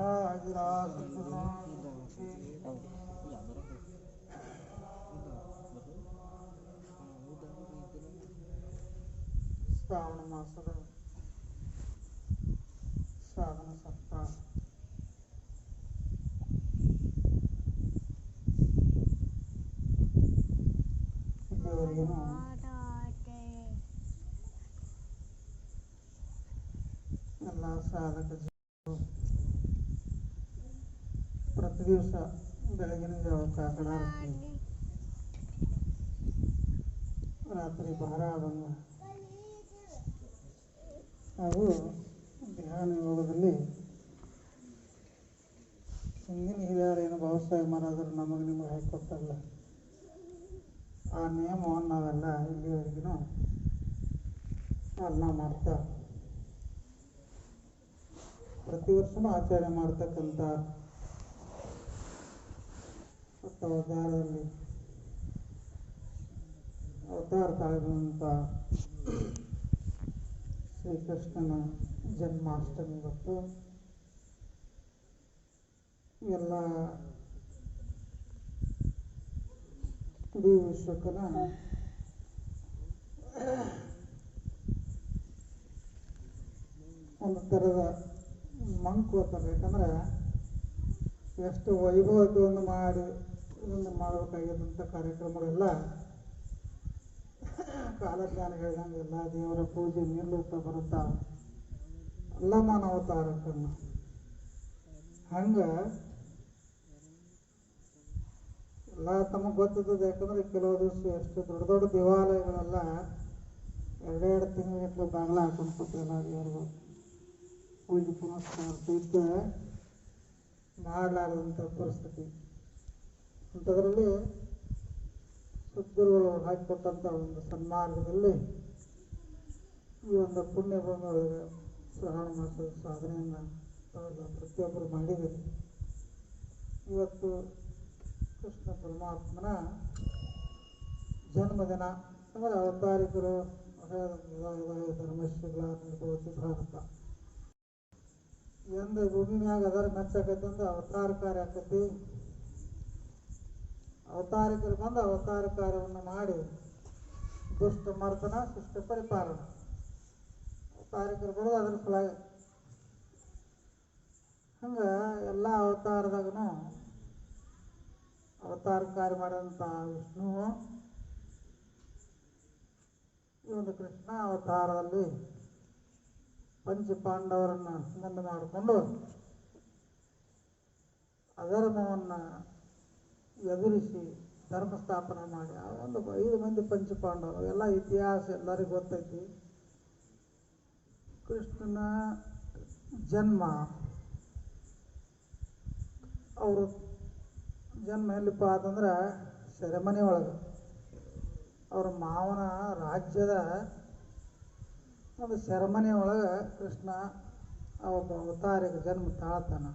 ಆಗಿರ ಶ್ರಾವಣ ಮಾಸದ ಶ್ರಾವಣ ಸಪ್ತಾಹ ಇಲ್ಲಿವರೆಗೂ ಎಲ್ಲ ಸಾಧಕ ಜನರು ಪ್ರತಿ ದಿವಸ ಬೆಳಗಿನ ಜಾವ ಕಾಕಡ ರಾತ್ರಿ ಭಾರ ಆದಂಗ ಹಾಗೂ ಧ್ಯಾನ ಯೋಗದಲ್ಲಿ ಹಿಂದಿನ ಹಿರಿಯರೇನು ಭಾವಸಾಯ ಮಹಾರಾಜರು ನಮಗೆ ನಿಮಗೆ ಹಾಕಿಕೊಟ್ಟಲ್ಲ ಆ ನಿಯಮವನ್ನು ನಾವೆಲ್ಲ ಇಲ್ಲಿವರೆಗೂ ಪಾಲನ ಮಾಡ್ತಾ ಪ್ರತಿ ವರ್ಷನೂ ಆಚರಣೆ ಮಾಡ್ತಕ್ಕಂಥ ಮತ್ತು ಅವತಾರದಲ್ಲಿ ಅವತಾರ ತಾಳಿರುವಂಥ ಶ್ರೀಕೃಷ್ಣನ ಜನ್ಮಾಷ್ಟಮಿ ಇವತ್ತು ಎಲ್ಲ ಇಡೀ ವಿಶ್ವಕ್ಕನ ಒಂದು ಥರದ ಮಂಕು ಅಂತ ಯಾಕಂದ್ರೆ ಎಷ್ಟು ವೈಭವತ್ವವನ್ನು ಮಾಡಿ ಇದನ್ನು ಮಾಡಬೇಕಾಗಿದ್ದಂಥ ಕಾರ್ಯಕ್ರಮಗಳೆಲ್ಲ ಕಾಲಜ್ಞಾನ ಹೇಳ್ದಂಗೆ ಎಲ್ಲ ದೇವರ ಪೂಜೆ ನಿಲ್ಲುತ್ತಾ ಬರುತ್ತಾ ಎಲ್ಲ ಮಾನವತಾರಕ್ಕನ್ನು ಹಂಗೆ ಎಲ್ಲ ತಮಗೆ ಗೊತ್ತಿದ್ದದ್ದು ಯಾಕಂದ್ರೆ ಕೆಲವು ದಿವಸ ಎಷ್ಟು ದೊಡ್ಡ ದೊಡ್ಡ ದೇವಾಲಯಗಳೆಲ್ಲ ಎರಡೆರಡು ತಿಂಗಳ ಬಾಗ್ಲ ಹಾಕೊಂಡು ಕೂತಿಲ್ಲ ದೇವ್ರಿಗೂ ಪೂಜೆ ಪುನಸ್ಕಾರ ಮಾಡಲಾರದಂಥ ಪರಿಸ್ಥಿತಿ. ಅಂಥದ್ರಲ್ಲಿ ಸದ್ಗುರುಗಳು ಹಾಕಿಕೊಟ್ಟಂಥ ಒಂದು ಸನ್ಮಾರ್ಗದಲ್ಲಿ ಈ ಒಂದು ಪುಣ್ಯ ಭೂಮಿಯೊಳಗೆ ಶ್ರವಣ ಮಾಡಿಸೋ ಸಾಧನೆಯನ್ನು ತಾವೆಲ್ಲ ಪ್ರತಿಯೊಬ್ಬರು ಮಾಡಿದ್ದೀರಿ ಇವತ್ತು ಕೃಷ್ಣ ಪರಮಾತ್ಮನ ಜನ್ಮದಿನ. ಅಂದರೆ ಅವತಾರಿಕರು ಧರ್ಮಶ್ರೀಗಳ ನಿರ್ಭವತಿ ಭಾರತ. ಎಂದು ಭೂಮಿ ಮ್ಯಾಗ ಅದರ ಮೆಚ್ಚಕತ್ತಂದ್ರೆ ಅವತಾರ ಕಾರ್ಯ ಆಕತಿ. ಅವತಾರಿಕರು ಬಂದು ಅವತಾರ ಕಾರ್ಯವನ್ನು ಮಾಡಿ ದುಷ್ಟ ಮರ್ತನ ಶಿಷ್ಟ ಪರಿಪಾಲನ. ಅವತಾರಿಕರು ಬರೋದು ಅದರ ಸಲುವಾಗಿ. ಹಂಗೆ ಎಲ್ಲ ಅವತಾರದಾಗೂ ಅವತಾರ ಕಾರ್ಯ ಮಾಡಿದಂಥ ವಿಷ್ಣು ಈ ಒಂದು ಕೃಷ್ಣ ಅವತಾರದಲ್ಲಿ ಪಂಚ ಪಾಂಡವರನ್ನು ಸಂಬಂಧ ಮಾಡಿಕೊಂಡು ಅಧರ್ಮವನ್ನು ಎದುರಿಸಿ ಧರ್ಮ ಸ್ಥಾಪನೆ ಮಾಡಿ, ಆ ಒಂದು ಐದು ಮಂದಿ ಪಂಚ ಪಾಂಡವರು ಎಲ್ಲ ಇತಿಹಾಸ ಎಲ್ಲರಿಗೂ ಗೊತ್ತೈತಿ. ಕೃಷ್ಣನ ಜನ್ಮ, ಅವರು ಜನ್ಮ ಎಲ್ಲಿಪ್ಪ ಅಂತಂದ್ರೆ ಸೆರೆಮನೆ ಒಳಗೆ. ಅವ್ರ ಮಾವನ ರಾಜ್ಯದ ಒಂದು ಸೆರೆಮನೆ ಒಳಗೆ ಕೃಷ್ಣ ಒಬ್ಬ ಅವತಾರಿಗೆ ಜನ್ಮ ತಾಳ್ತಾನ.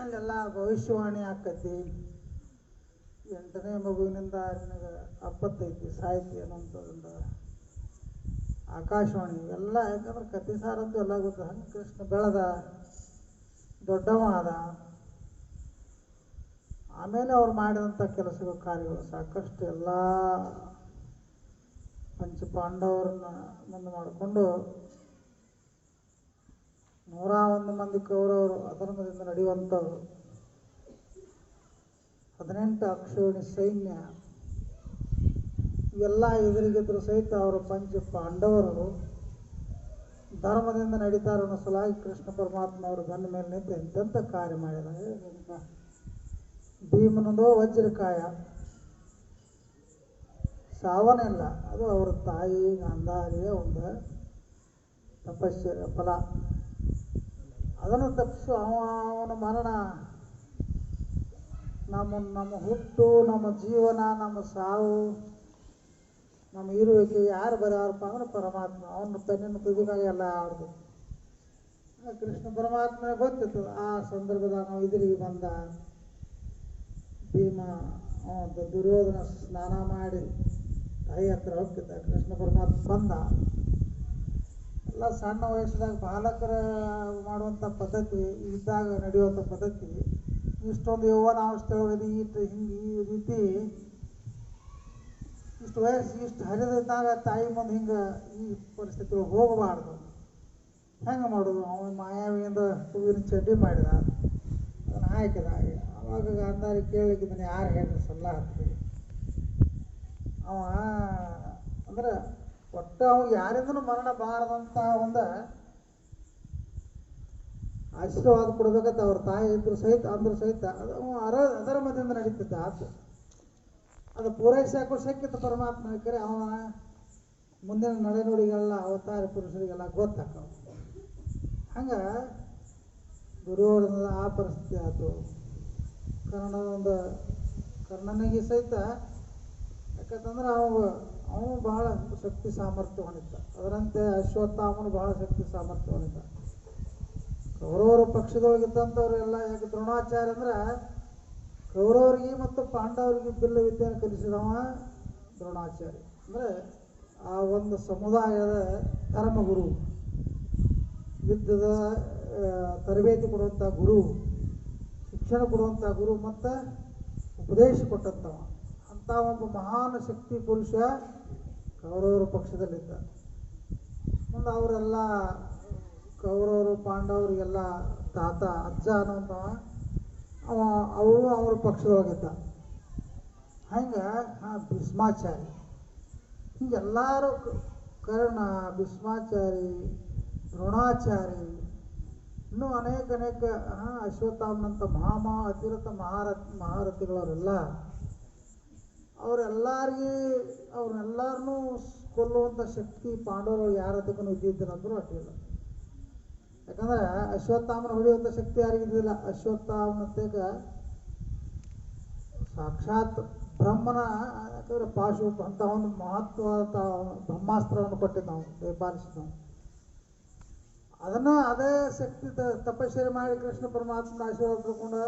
ಅಲ್ಲೆಲ್ಲ ಭವಿಷ್ಯವಾಣಿ ಆಕತಿ ಎಂಟನೇ ಮಗುವಿನಿಂದ ನಿನಗೆ ಅಪ್ಪತ್ತೈತಿ ಸಾಹಿತಿ ಅನ್ನೋಂಥದ್ದೊಂದು ಆಕಾಶವಾಣಿ ಇವೆಲ್ಲ. ಯಾಕಂದ್ರೆ ಕತೆ ಸಾರದ್ದು ಎಲ್ಲ ಗೊತ್ತು. ಹಂಗೆ ಕೃಷ್ಣ ಬೆಳೆದ, ದೊಡ್ಡವ ಆದ. ಆಮೇಲೆ ಅವ್ರು ಮಾಡಿದಂಥ ಕೆಲಸಗಳು, ಕಾರ್ಯಗಳು ಸಾಕಷ್ಟು ಎಲ್ಲ ಪಂಚ ಪಾಂಡವರನ್ನ ಮುಂದೆ ಮಾಡಿಕೊಂಡು ನೂರ ಒಂದು ಮಂದಿ ಕೌರವರು ಅಧರ್ಮದಿಂದ ನಡೆಯುವಂಥವ್ರು ಹದಿನೆಂಟು ಅಕ್ಷೋಣಿ ಸೈನ್ಯ. ಇವೆಲ್ಲ ಎದುರಿಗಿದ್ರು ಸಹಿತ ಅವರು ಪಂಚ ಪಾಂಡವರು ಧರ್ಮದಿಂದ ನಡೀತಾರ ಸಲುವಾಗಿ ಕೃಷ್ಣ ಪರಮಾತ್ಮ ಅವರು ಬಂದ ಮೇಲೆ ನಿಂತು ಎಂತೆಂಥ ಕಾರ್ಯ ಮಾಡಿದ ಭೀಮನದು ವಜ್ರಕಾಯ. ಸಾವನಿಲ್ಲ ಅದು ಅವರ ತಾಯಿ ಗಾಂಧಾರಿಯ ಒಂದು ತಪಸ್ಸಿನ ಫಲ. ಅದನ್ನು ತಪ್ಪಿಸು, ಅವ ಅವನ ಮರಣ. ನಮ್ಮ ನಮ್ಮ ಹುಟ್ಟು, ನಮ್ಮ ಜೀವನ, ನಮ್ಮ ಸಾವು, ನಮ್ಮ ಇರುವಿಕೆ, ಯಾರು ಬರೋರಪ್ಪ ಅಂದ್ರೆ ಪರಮಾತ್ಮ. ಅವನ ಪೆನ್ನಿನ ತುದಿನಾಗ ಎಲ್ಲ ಕೃಷ್ಣ ಪರಮಾತ್ಮ ಗೊತ್ತಿತ್ತು, ಆ ಸಂದರ್ಭದಾಗ ನಾವು ಇದ್ರಿಗೆ ಬಂದ ಭೀಮ ದುರ್ಯೋಧನ ಸ್ನಾನ ಮಾಡಿ ತಾಯಿ ಹತ್ರ ಹೋಗ್ತಿದ್ದ. ಕೃಷ್ಣ ಪರಮಾತ್ಮ ಬಂದ. ಎಲ್ಲ ಸಣ್ಣ ವಯಸ್ಸಿನಾಗ ಬಾಲಕರ ಮಾಡುವಂಥ ಪದ್ಧತಿ, ಇದ್ದಾಗ ನಡೆಯುವಂಥ ಪದ್ಧತಿ, ಇಷ್ಟೊಂದು ಯೌವನಾವಸ್ಥೆಯೊಳಗೆ ಇಟ್ಟು ಹಿಂಗೆ ಈ ರೀತಿ ಇಷ್ಟು ವಯಸ್ಸು ಇಷ್ಟು ಹರಿದಿದ್ದಾಗ ತಾಯಿ ಮುಂದೆ ಹಿಂಗೆ ಈ ಪರಿಸ್ಥಿತಿ ಒಳಗೆ ಹೋಗಬಾರ್ದು. ಹೆಂಗೆ ಮಾಡೋದು? ಅವನು ಮಾಯಾವಿಯಿಂದ ಹೂವಿನ ಚಡ್ಡಿ ಮಾಡಿದ, ಅದನ್ನು ಹಾಕಿದ. ಅವಾಗ ಗಾಂಧಾರಿ ಕೇಳಲಿಕ್ಕಿದ್ದಾನೆ ಯಾರು ಹೇಳ್ರಿ ಸಲ್ಲ ಹೇಳಿ. ಅವ ಅಂದ್ರೆ ಒಟ್ಟು ಅವು ಯಾರಿಂದನೂ ಮರಣ ಬಾರದಂತ ಒಂದು ಆಶೀರ್ವಾದ ಕೊಡ್ಬೇಕಂತ ಅವ್ರ ತಾಯಿ ಇದ್ರು ಸಹಿತ, ಅಂದ್ರು ಸಹಿತ, ಅದು ಅರ ಅದರ ಮಧ್ಯದಿಂದ ನಡೀತಿದ್ದ ಆತು. ಅದು ಪೂರೈಸಾಕು ಶಕ್ಯತ ಪರಮಾತ್ಮ ಕರೆ, ಅವ ಮುಂದಿನ ನಡೆನುಡಿಗೆಲ್ಲ ಅವತಾರ ಪುರುಷರಿಗೆಲ್ಲ ಗೊತ್ತಾಕವ. ಹಂಗೆ ದುರ್ಯೋಧನದ ಆ ಪರಿಸ್ಥಿತಿ ಆಯಿತು ಕರ್ಣನ ಒಂದು, ಕರ್ಣನಿಗೆ ಸಹಿತ, ಯಾಕಂತಂದ್ರೆ ಅವ ಅವನು ಬಹಳ ಶಕ್ತಿ ಸಾಮರ್ಥ್ಯ ಹೊಂದಿದ್ದ. ಅದರಂತೆ ಅಶ್ವತ್ಥಾಮನು ಬಹಳ ಶಕ್ತಿ ಸಾಮರ್ಥ್ಯ ಹೊಂದಿದ್ದ. ಕೌರವರ ಪಕ್ಷದೊಳಗಿದ್ದಂಥವ್ರು ಎಲ್ಲ ಯಾಕೆ ದ್ರೋಣಾಚಾರ್ಯ ಅಂದ್ರೆ ಕೌರವರಿಗೆ ಮತ್ತು ಪಾಂಡವರಿಗೆ ಬಿಲ್ಲ ವಿದ್ಯೆಯನ್ನು ಕಲಿಸಿದವ ದ್ರೋಣಾಚಾರ್ಯ. ಅಂದ್ರೆ ಆ ಒಂದು ಸಮುದಾಯದ ಧರ್ಮಗುರು ಯುದ್ಧದ ತರಬೇತಿ ಕೊಡುವಂಥ ಗುರು, ಶಿಕ್ಷಣ ಕೊಡುವಂಥ ಗುರು ಮತ್ತು ಉಪದೇಶ ಕೊಟ್ಟಂಥವ ಅಂಥ ಒಬ್ಬ ಮಹಾನ್ ಶಕ್ತಿ ಪುರುಷ ಕೌರವರ ಪಕ್ಷದಲ್ಲಿದ್ದ. ಮುಂದೆ ಅವರೆಲ್ಲ ಕೌರವರು, ಪಾಂಡವರಿಗೆಲ್ಲ ತಾತ, ಅಜ್ಜ ಅನ್ನುವಂಥವ, ಅವ, ಅವರು ಅವ್ರ ಪಕ್ಷದೊಳಗಿದ್ದ. ಹಂಗೆ ಹಾಂ ಭೀಷ್ಮಾಚಾರಿ, ಹಿಂಗೆಲ್ಲರೂ ಕರ್ಣ, ಭೀಷ್ಮಾಚಾರಿ, ದ್ರೋಣಾಚಾರಿ, ಇನ್ನೂ ಅನೇಕ ಅನೇಕ ಹಾಂ ಅಶ್ವತ್ಥಾಮನಂಥ ಮಹಾಮಹಾ, ಅತಿರಥ ಮಹಾರಥ, ಮಹಾರಥಿಗಳವರೆಲ್ಲ ಅವರೆಲ್ಲರಿಗೆ ಅವ್ರನ್ನೆಲ್ಲರನ್ನೂ ಕೊಲ್ಲುವಂಥ ಶಕ್ತಿ ಪಾಂಡವರು ಯಾರ ಹತ್ರಕ್ಕೂ ಇದ್ದಿದ್ದರಂದ್ರೂ ಅಟ್ಟಿಲ್ಲ ಯಾಕಂದ್ರೆ ಅಶ್ವತ್ಥಾಮನ ಹೊಡೆಯುವಂಥ ಶಕ್ತಿ ಯಾರಿಗಿದ್ದಿಲ್ಲ ಅಶ್ವತ್ಥಾಮನತೆಗ ಸಾಕ್ಷಾತ್ ಬ್ರಹ್ಮನ, ಯಾಕಂದ್ರೆ ಪಾಶು ಅಂತ ಒಂದು ಮಹತ್ವದ ಬ್ರಹ್ಮಾಸ್ತ್ರವನ್ನು ಕೊಟ್ಟಿದ್ದ ನಾವು ದಯಪಾಲಿಸಿದವು ಅದನ್ನ ಅದೇ ಶಕ್ತಿ ತ- ತಪಶ್ಚರ್ಯ ಮಾಡಿ ಕೃಷ್ಣ ಪರಮಾತ್ಮನ ಆಶೀರ್ವಾದ ತಗೊಂಡು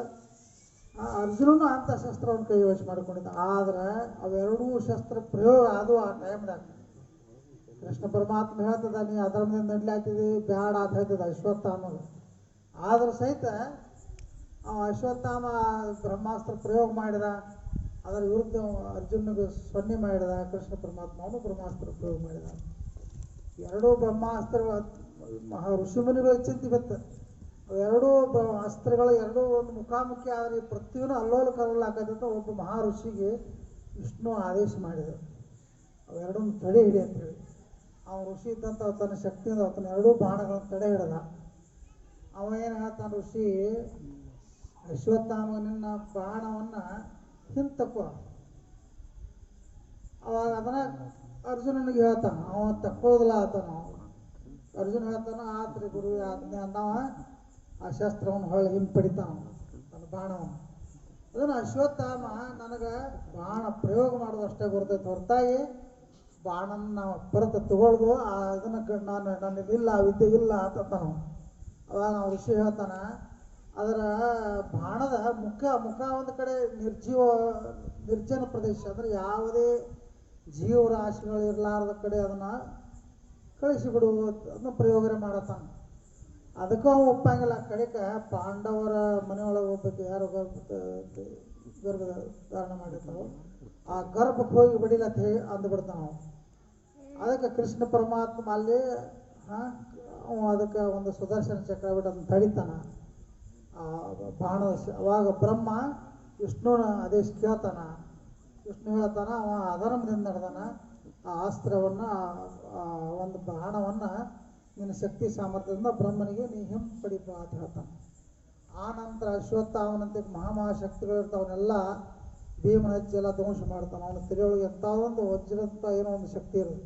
ಆ ಅರ್ಜುನನು ಅಂಥ ಶಸ್ತ್ರವನ್ನು ಕೈವಶ ಮಾಡಿಕೊಂಡಿದ್ದ. ಆದ್ರೆ ಅವೆರಡೂ ಶಸ್ತ್ರ ಪ್ರಯೋಗ ಅದು ಆ ಟೈಮ್ದಾಗ ಕೃಷ್ಣ ಪರಮಾತ್ಮ ಹೇಳ್ತದ, ನೀ ಅಧರ್ಮದಿಂದ ನಡ್ಲಾತಿದಿ, ಬ್ಯಾಡ ಅಂತ ಹೇಳ್ತದ ಅಶ್ವತ್ಥಾಮಗ ಆದ್ರೆ ಸಹಿತ ಆ ಅಶ್ವತ್ಥಾಮ ಬ್ರಹ್ಮಾಸ್ತ್ರ ಪ್ರಯೋಗ ಮಾಡಿದ. ಅದರ ವಿರುದ್ಧ ಅರ್ಜುನಿಗೆ ಸೊನ್ನೆ ಮಾಡಿದ. ಕೃಷ್ಣ ಪರಮಾತ್ಮ ಬ್ರಹ್ಮಾಸ್ತ್ರ ಪ್ರಯೋಗ ಮಾಡಿದ. ಎರಡೂ ಬ್ರಹ್ಮಾಸ್ತ್ರ ಮಹಾ ಋಷಿಮುನಿಗಳು ಚಿಂತೆ ಬತ್ತ ಬ- ಅಸ್ತ್ರಗಳು, ಎರಡೂ ಒಂದು ಮುಖಾಮುಖಿ ಆದರೆ ಪ್ರತಿಯೊಂದು ಅಲ್ಲೋಲ ಕಲ್ಲೋಲ ಆಕತ್ತಂತ ಒಬ್ಬ ಮಹಾ ಋಷಿಗೆ ವಿಷ್ಣು ಆದೇಶ ಮಾಡಿದರು. ಅವೆರಡನ್ನು ತಡೆ ಹಿಡಿ ಅಂತೇಳಿ ಆ ಋಷಿ ಇದ್ದಂಥ ತನ್ನ ಶಕ್ತಿಯಿಂದ ತನ್ನ ಎರಡೂ ಬಾಣಗಳನ್ನು ತಡೆ ಹಿಡ್ದ. ಅವ ಏನು ಹೇಳ್ತಾನೆ ಋಷಿ? ಅಶ್ವತ್ಥಾಮ ನಿನ್ನ ಬಾಣವನ್ನು ಹಿಂತಕ್ಕೋ ಅವಾಗ ಅದನ್ನ ಅರ್ಜುನನಿಗೆ ಹೇಳ್ತಾನ, ಅವ ತಕ್ಕೋದಿಲ್ಲ ಆತನ. ಅರ್ಜುನ ಹೇಳ್ತಾನ, ಆತ್ರಿ ಗುರು ಆಜ್ಞೆ ಅಂದವ ಆ ಶಸ್ತ್ರವನ್ನು ಹೊಳೆ ಹಿಂಪಡಿತಾನ ತನ್ನ ಬಾಣವನ್ನು ಅದನ್ನು ಅಶ್ವತ್ಥಾಮ ನನಗೆ ಬಾಣ ಪ್ರಯೋಗ ಮಾಡೋದಷ್ಟೇ ಗೊತ್ತೈತೆ ಹೊರತಾಗಿ ಬಾಣನ ನಾವು ಪರತ ತಗೊಳ್ದು ಕ- ನಾನು ನನಗಿಲ್ಲ ಆ ವಿದ್ಯೆ ಇಲ್ಲ ಅಂತ ಅವಾಗ ನಾವು ಋಷಿ ಹೇಳ್ತಾನೆ, ಅದರ ಬಾಣದ ಮುಖ ಮುಖ ಒಂದು ಕಡೆ ನಿರ್ಜೀವ, ನಿರ್ಜನ ಪ್ರದೇಶ, ಅಂದ್ರೆ ಯಾವುದೇ ಜೀವರಾಶಿಗಳು ಇರಲಾರದ ಕಡೆ ಅದನ್ನು ಕಳಿಸಿಬಿಡು ಅದನ್ನ ಪ್ರಯೋಗ ಮಾಡತ್ತಾನ ಅದಕ್ಕೂ ಅವ ಒಪ್ಪಂಗಿಲ್ಲ ಕಡೆಕ ಪಾಂಡವರ ಮನೆಯೊಳಗೆ ಹೋಗ್ಬೇಕು ಯಾರು ಗರ್ಭ ಧಾರಣ ಮಾಡಿರ್ತಾರೋ ಆ ಗರ್ಭಕ್ಕೆ ಹೋಗಿ ಬಡಿಲತ್ತ ಹೇಳಿ ಅಂದ್ಬಿಡ್ತಾನ ಅವ ಅದಕ್ಕೆ ಕೃಷ್ಣ ಪರಮಾತ್ಮ ಅಲ್ಲಿ ಅದಕ್ಕೆ ಒಂದು ಸುದರ್ಶನ ಚಕ್ರ ಬಿಟ್ಟು ಅದನ್ನು ತಡಿತಾನ. ಆ ಬಾಣ ಅವಾಗ ಬ್ರಹ್ಮ ವಿಷ್ಣುನ ಆದೇಶ ಕೇಳ್ತಾನ. ವಿಷ್ಣು ಹೇಳ್ತಾನ, ಅವ ಅಧರ್ಮದಿಂದ ನಡೆದಾನ. ಆ ಅಸ್ತ್ರವನ್ನು ಒಂದು ಬಾಣವನ್ನು ನಿನ್ನ ಶಕ್ತಿ ಸಾಮರ್ಥ್ಯದಿಂದ ಬ್ರಹ್ಮನಿಗೆ ನೀ ಹಿಂಪಡಿಪ ಅಂತ ಹೇಳ್ತಾನೆ. ಆ ನಂತರ ಅಶ್ವತ್ಥಾಮನಂತೆ ಮಹಾಮಹಾಶಕ್ತಿಗಳು ಇರ್ತಾವನ್ನೆಲ್ಲ ಭೀಮನ ಹಚ್ಚಿ ಎಲ್ಲ ಧ್ವಂಸ ಮಾಡ್ತಾನೆ. ಅವನ ತಲೆಯೊಳಗೆ ಎಂಥ ಒಂದು ವಜ್ರಂತ ಏನೋ ಒಂದು ಶಕ್ತಿ ಇರೋದು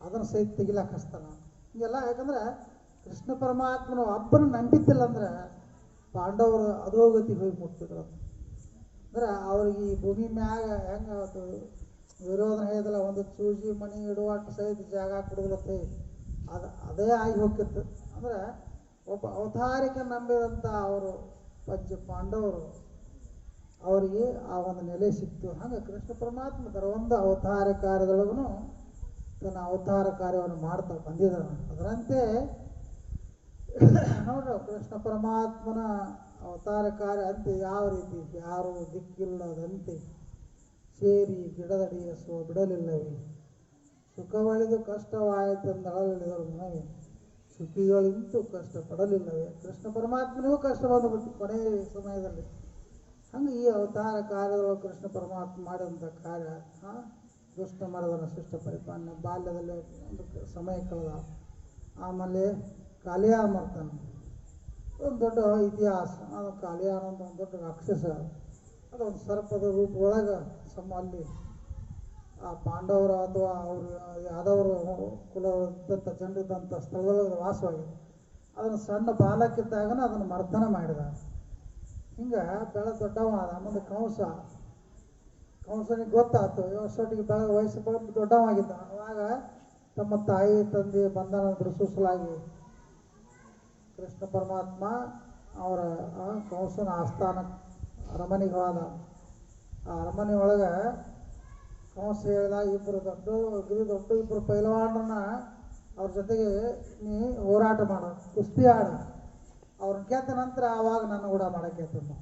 ಅದನ್ನು ಸಹಿತ ತೆಗಿಲಾಕ ಹಚ್ತಾನ ಹೀಗೆಲ್ಲ ಯಾಕಂದ್ರೆ ಕೃಷ್ಣ ಪರಮಾತ್ಮನ ಒಬ್ಬನ ನಂಬಿದ್ದಿಲ್ಲ ಅಂದ್ರೆ ಪಾಂಡವರು ಅಧೋಗತಿಗೆ ಹೋಗಿ ಮುಟ್ತಿದ್ರು. ಅದು ಅಂದ್ರೆ ಅವ್ರಿಗೆ ಈ ಭೂಮಿ ಮ್ಯಾಗ ಹೆಂಗೆ ವಿರೋಧನ ಹೇಳಿದಲ್ಲ, ಒಂದು ಚೂಜಿ ಮಣಿ ಇಡುವಟ್ಟು ಸಹಿತ ಜಾಗ ಕೊಡುದಿಲ್ಲತ್ತೆ ಅದು, ಅದೇ ಆಗಿ ಹೋಗಿತ್ತು ಅಂದ್ರೆ ಒಬ್ಬ ಅವತಾರಿಕ ನಂಬಿದಂಥ ಅವರು, ಪಂಚ ಪಾಂಡವರು, ಅವರಿಗೆ ಆ ಒಂದು ನೆಲೆ ಸಿಕ್ತು. ಹಂಗೆ ಕೃಷ್ಣ ಪರಮಾತ್ಮ ಒಂದು ಅವತಾರ ಕಾರ್ಯದೊಳಗೂ ತನ್ನ ಅವತಾರ ಕಾರ್ಯವನ್ನು ಮಾಡ್ತಾ ಬಂದಿದ್ದಾನೆ. ಅದರಂತೆ ನೋಡ್ರಿ ಕೃಷ್ಣ ಪರಮಾತ್ಮನ ಅವತಾರ ಕಾರ್ಯ ಅಂತೆ ಯಾವ ರೀತಿ? ಯಾರು ದಿಕ್ಕಿಲ್ಲದಂತೆ ಸೇರಿ ಗಿಡದಡಿಯ ಸೋ ಬಿಡಲಿಲ್ಲವೇ? ಸುಖವಳಿದು ಕಷ್ಟವಾಯಿತೆಂದಳಲಿದರು ಮನವಿ ಸುಖಿಗಳಿಂತೂ ಕಷ್ಟ ಪಡಲಿಲ್ಲವೇ ಕೃಷ್ಣ ಪರಮಾತ್ಮನಿಗೂ ಕಷ್ಟ ಬಂದುಬಿಟ್ಟು ಕೊನೆಯ ಸಮಯದಲ್ಲಿ. ಹಂಗೆ ಈ ಅವತಾರ ಕಾರ್ಯದೊಳಗೆ ಕೃಷ್ಣ ಪರಮಾತ್ಮ ಮಾಡಿದಂಥ ಕಾರ್ಯ ಕೃಷ್ಣ ಮರದನ ಶಿಷ್ಟ ಪರಿಪಾಲನೆ, ಬಾಲ್ಯದಲ್ಲಿ ಒಂದು ಸಮಯ ಕಳೆದ. ಆಮೇಲೆ ಕಾಲಿಯಾಮರ್ತನ. ಒಂದು ದೊಡ್ಡ ಇತಿಹಾಸ, ಅದು ಕಾಲಿಯ ಅನ್ನೋದು ಒಂದು ದೊಡ್ಡ ರಾಕ್ಷಸ. ಅದೊಂದು ಸರ್ಪದ ರೂಪ ಒಳಗೆ ಸಮ ಅಲ್ಲಿ ಆ ಪಾಂಡವರು ಅಥವಾ ಅವರು ಯಾದವರು ಕುಲದಂಥ ಜನರಿದ್ದಂಥ ಸ್ಥಳದೊಳಗೆ ವಾಸವಾಗಿದೆ ಅದನ್ನು ಸಣ್ಣ ಬಾಲಕ್ಕಿದ್ದಾಗನ ಅದನ್ನು ಮರ್ದನ ಮಾಡಿದ ಹಿಂಗೆ ಬೆಳ ದೊಡ್ಡವ ಆದ ಮುಂದೆ ಕಂಸ, ಕಂಸನಿಗೆ ಗೊತ್ತಾಯ್ತು ವರ್ಷೊಟ್ಟಿಗೆ ಬೆಳ ವಯಸ್ಸು ದೊಡ್ಡವ ದೊಡ್ಡವಾಗಿದ್ದ ಅವಾಗ ತಮ್ಮ ತಾಯಿ, ತಂದೆ ಬಂಧನ ಬಿಡಿಸಲಾಗಿ ಕೃಷ್ಣ ಪರಮಾತ್ಮ ಅವರ ಕಂಸನ ಆಸ್ಥಾನ ಅರಮನೆಗೆ ಆ ಅರಮನೆ ಒಳಗೆ ಕಂಸ ಹೇಳಿದ ಇಬ್ಬರು ದೊಡ್ಡ ಗಿರಿ ದೊಡ್ಡ ಇಬ್ಬರು ಪೈಲವಾನರನ್ನ ಅವ್ರ ಜೊತೆಗೆ ನೀ ಹೋರಾಟ ಮಾಡು, ಕುಸ್ತಿ ಆಡು. ಅವ್ರನ್ನ ಕೇತ ನಂತರ ಆವಾಗ ನನ್ನ ಕೂಡ ಮಾಡಕ್ಕೆ ಹೇಳ್ತಾನೆ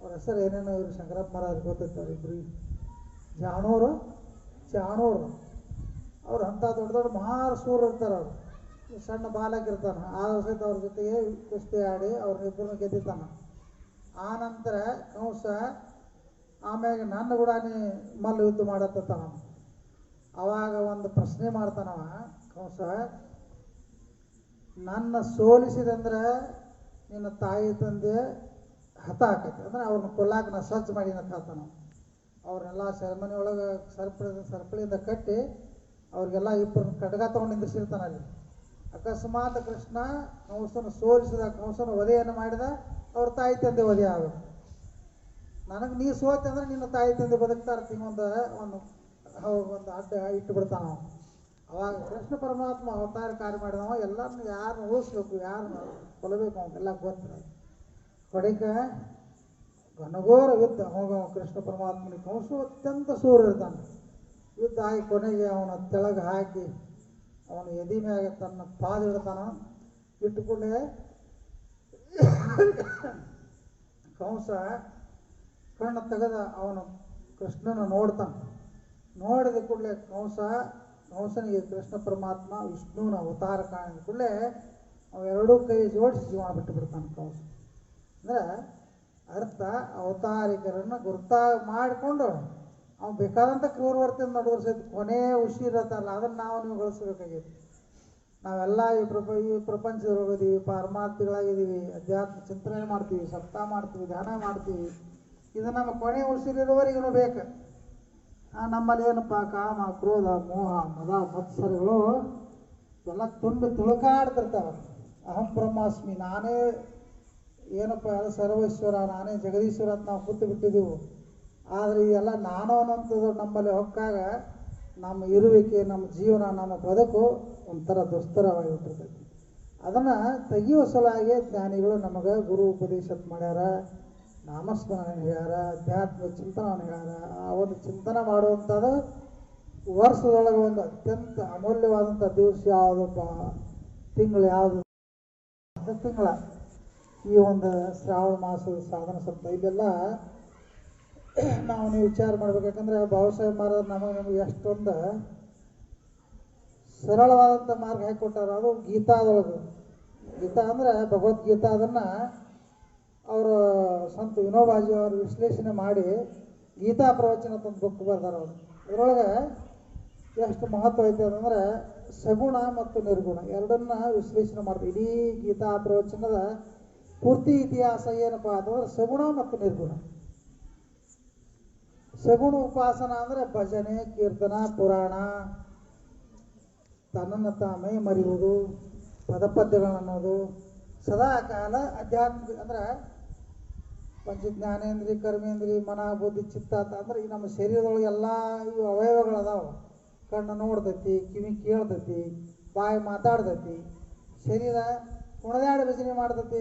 ಅವ್ರ ಹೆಸರು ಏನೇನೋ ಇವರು ಶಂಕರಪ್ಪ ಮಹಾರಾಜ್ ಗೊತ್ತಿರ್ತಾರೆ ಇಬ್ರು. ಜಾಣೂರು ಜಾಣೂರು. ಅವ್ರು ಅಂಥ ದೊಡ್ಡ ದೊಡ್ಡ ಮಹಾರ್ ಸೂರ್ ಇರ್ತಾರೆ ಅವರು. ಸಣ್ಣ ಬಾಲಕಿರ್ತಾನೆ ಆ ಸಹಿತ ಅವ್ರ ಜೊತೆಗೆ ಕುಸ್ತಿ ಆಡಿ ಅವ್ರನ್ನಿಬ್ಬರನ್ನ ಗೆದ್ದಿದ್ದಾನ ಆ ನಂತರ ಕಂಸ ಆಮ್ಯಾಗ ನನ್ನ ಕೂಡ ನೀ ಮಲ್ಲ ಯುದ್ಧ ಮಾಡತ್ತಾನ ಅವಾಗ ಒಂದು ಪ್ರಶ್ನೆ ಮಾಡ್ತಾನವ ಕಂಸ ನನ್ನ ಸೋಲಿಸಿದಂದ್ರೆ ನಿನ್ನ ತಾಯಿ ತಂದೆ ಹತ ಹಾಕೈತಿ ಅಂದ್ರೆ ಅವ್ರನ್ನ ಕೊಲ್ಲಾಕ ನಾ ಸಜ್ಜು ಮಾಡಿ ಅಂತ ಹೇಳ್ತಾನ ಅವ್ರನ್ನೆಲ್ಲ ಸೆರೆಮನಿ ಒಳಗೆ ಸರ್ಪಳಿ ಸರ್ಪಳಿಯಿಂದ ಕಟ್ಟಿ ಅವ್ರಿಗೆಲ್ಲ ಇಬ್ಬರು ಖಡ್ಗ ತೊಗೊಂಡು ನಿಂದಿಸಿರ್ತಾನ ಅಲ್ಲಿ. ಅಕಸ್ಮಾತ್ ಕೃಷ್ಣ ಕಂಸನ ಸೋಲಿಸಿದ ಕಂಸನ ವಧೆಯನ್ನು ಮಾಡಿದ, ಅವ್ರ ತಾಯಿ ತಂದೆ ವಧೆ ಆಗಬೇಕು ನನಗೆ ನೀ ಸೋತೆ ಅಂದ್ರೆ ನಿನ್ನ ತಾಯಿ ತಂದೆ ಬದುಕ್ತಾ ಇರ್ತೀನಿ ಒಂದು ಒಂದು ಒಂದು ಅಡ್ಡ ಇಟ್ಟು ಬಿಡ್ತಾನ ಅವಾಗ ಕೃಷ್ಣ ಪರಮಾತ್ಮ ಅವತಾರ ಕಾರ್ಯ ಮಾಡಿದವ. ಎಲ್ಲರನ್ನು ಯಾರನ್ನ ಉಳಿಸ್ಬೇಕು ಯಾರನ್ನ ಕೊಲ್ಲಬೇಕು ಅವನ್ನೆಲ್ಲ ಗೊತ್ತಿರ ಕಡೆಗ ಘನಘೋರ ಯುದ್ಧ. ಹೋಗ ಕೃಷ್ಣ ಪರಮಾತ್ಮನಿಗೆ. ಕಂಸು ಅತ್ಯಂತ ಸೂರ್ಯ ಇರ್ತಾನೆ. ಯುದ್ಧ ಆಗಿ ಕೊನೆಗೆ ಅವನ ತೆಳಗೆ ಹಾಕಿ ಅವನ ಎದಿ ಮ್ಯಾಗ ತನ್ನ ಪಾದ ಇಡ್ತಾನ. ಇಟ್ಟುಕೊಂಡೆ ಕಂಸ ಕಣ್ಣು ತೆಗೆದ ಅವನು ಕೃಷ್ಣನ ನೋಡ್ತಾನೆ. ನೋಡಿದ ಕೂಡಲೇ ಕಂಸ, ಕಂಸನಿಗೆ ಕೃಷ್ಣ ಪರಮಾತ್ಮ ವಿಷ್ಣುವಿನ ಅವತಾರ ಕಾಣಿದ ಕೂಡಲೇ ಅವೆರಡೂ ಕೈ ಜೋಡಿಸಿ ಜೀವನ ಬಿಟ್ಟು ಬಿಡ್ತಾನೆ ಕಂಸ. ಅಂದ್ರೆ ಅರ್ಥ, ಅವತಾರಿಕರನ್ನು ಗುರುತ ಮಾಡಿಕೊಂಡು ಅವ್ನು ಬೇಕಾದಂಥ ಕ್ರೂರವರ್ತಿಯನ್ನು ನೋಡಿದ್ರೆ ಸಹಿತ ಕೊನೆ ಉಸಿರತ್ತಲ್ಲ ಅದನ್ನು ನಾವು ನೀವು ಗಳಿಸ್ಬೇಕಾಗೈತಿ ನಾವೆಲ್ಲ ಈ ಪ್ರಪ, ಈ ಪ್ರಪಂಚದಲ್ಲಿ ಹೋಗಿದ್ದೀವಿ ಪಾರಮಾರ್ಥಿಗಳಾಗಿದ್ದೀವಿ ಅಧ್ಯಾತ್ಮ ಚಿಂತನೆ ಮಾಡ್ತೀವಿ ಸಪ್ತಾಹ ಮಾಡ್ತೀವಿ, ಧ್ಯಾನ ಮಾಡ್ತೀವಿ. ಇದು ನಮ್ಮ ಕೊನೆ ಉಸಿರಿರುವವರಿಗೂ ಬೇಕು. ನಮ್ಮಲ್ಲಿ ಏನಪ್ಪ, ಕಾಮ, ಕ್ರೋಧ, ಮೋಹ, ಮದ, ಮತ್ಸರಗಳು ಎಲ್ಲ ತುಂಬಿ ತುಳುಕಾಡ್ತಿರ್ತಾವ. ಅಹಂ ಬ್ರಹ್ಮಾಸ್ಮಿ, ನಾನೇ ಏನಪ್ಪ, ಅದು ಸರ್ವೇಶ್ವರ, ನಾನೇ ಜಗದೀಶ್ವರ ಅಂತ ನಾವು ಕೂತು ಬಿಟ್ಟಿದ್ದೀವಿ. ಆದರೆ ಇದೆಲ್ಲ ನಾನು ಅನ್ನೋಂಥದ್ದು ನಮ್ಮಲ್ಲಿ ಹೊಕ್ಕಾಗ ನಮ್ಮ ಇರುವಿಕೆ, ನಮ್ಮ ಜೀವನ, ನಮ್ಮ ಬದುಕು ಒಂಥರ ದುಸ್ತರವಾಗಿ ಬಿಟ್ಟಿರ್ತೈತಿ. ಅದನ್ನು ತೆಗೆಯುವ ಸಲುವಾಗಿ ಜ್ಞಾನಿಗಳು ನಮಗೆ ಗುರು ಉಪದೇಶ ಮಾಡ್ಯಾರ. ನಾಮಸ್ಮರಣೆ ಹೇಳ್ಯಾರ ಅಧ್ಯಾತ್ಮ ಚಿಂತನವನ್ನು ಹೇಳ್ಯಾರ ಆ ಒಂದು ಚಿಂತನೆ ಮಾಡುವಂಥದ್ದು ವರ್ಷದೊಳಗೆ ಒಂದು ಅತ್ಯಂತ ಅಮೂಲ್ಯವಾದಂಥ ದಿವಸ ಯಾವುದಪ್ಪ? ತಿಂಗಳು ಯಾವುದು? ಅಂತ ತಿಂಗಳ. ಈ ಒಂದು ಶ್ರಾವಣ ಮಾಸದ ಸಾಧನ ಸಪ್ತ ಇದೆಲ್ಲ ನಾವು ನೀವು ವಿಚಾರ ಮಾಡ್ಬೇಕು. ಯಾಕಂದ್ರೆ ಬಾಬಾ ಸಾಹೇಬ್ ಮಹಾರಾಜ್ ನಮಗೆ ನಮಗೆ ಎಷ್ಟೊಂದು ಸರಳವಾದಂಥ ಮಾರ್ಗ ಹಾಕಿಕೊಟ್ಟಾರ ಅದು ಗೀತಾದೊಳಗೆ. ಗೀತಾ ಅಂದರೆ ಭಗವದ್ಗೀತಾ ಅದನ್ನು ಅವರು ಸಂತ ವಿನೋಬಾಜಿ ಅವರು ವಿಶ್ಲೇಷಣೆ ಮಾಡಿ ಗೀತಾ ಪ್ರವಚನ ಅಂತ ಬುಕ್ ಬರ್ದಾರ ಅವರು. ಅದರೊಳಗೆ ಎಷ್ಟು ಮಹತ್ವ ಐತೆ ಅಂತಂದ್ರೆ ಸಗುಣ ಮತ್ತು ನಿರ್ಗುಣ ಎರಡನ್ನ ವಿಶ್ಲೇಷಣೆ ಮಾಡ್ತಾರೆ ಇಡೀ ಗೀತಾ ಪ್ರವಚನದ ಪೂರ್ತಿ ಇತಿಹಾಸ ಏನಪ್ಪ ಅಂತಂದ್ರೆ ಸಗುಣ ಮತ್ತು ನಿರ್ಗುಣ. ಸಗುಣ ಉಪಾಸನ ಅಂದ್ರೆ ಭಜನೆ, ಕೀರ್ತನ, ಪುರಾಣ, ತನ್ನನ್ನು ತಾಮೇ ಮರೆಯುವುದು ಪದಪದ್ಯಗಳನ್ನು ಅನ್ನೋದು ಸದಾ ಕಾಲ ಆಧ್ಯಾತ್ಮಿಕ ಅಂದ್ರೆ ಪಂಚ ಜ್ಞಾನೇಂದ್ರಿ ಕರ್ಮೇಂದ್ರಿ, ಮನ, ಬುದ್ಧಿ, ಚಿತ್ತ ಅಂದ್ರೆ ಈ ನಮ್ಮ ಶರೀರದೊಳಗೆ ಎಲ್ಲ ಇವು ಅವಯವಗಳು ಕಣ್ಣು ನೋಡ್ತೈತಿ, ಕಿವಿ ಕೇಳ್ತೈತಿ, ಬಾಯಿ ಮಾತಾಡ್ತೈತಿ. ಶರೀರ ಕುಣದಾಡಿ ಭಜನೆ ಮಾಡ್ತೈತಿ.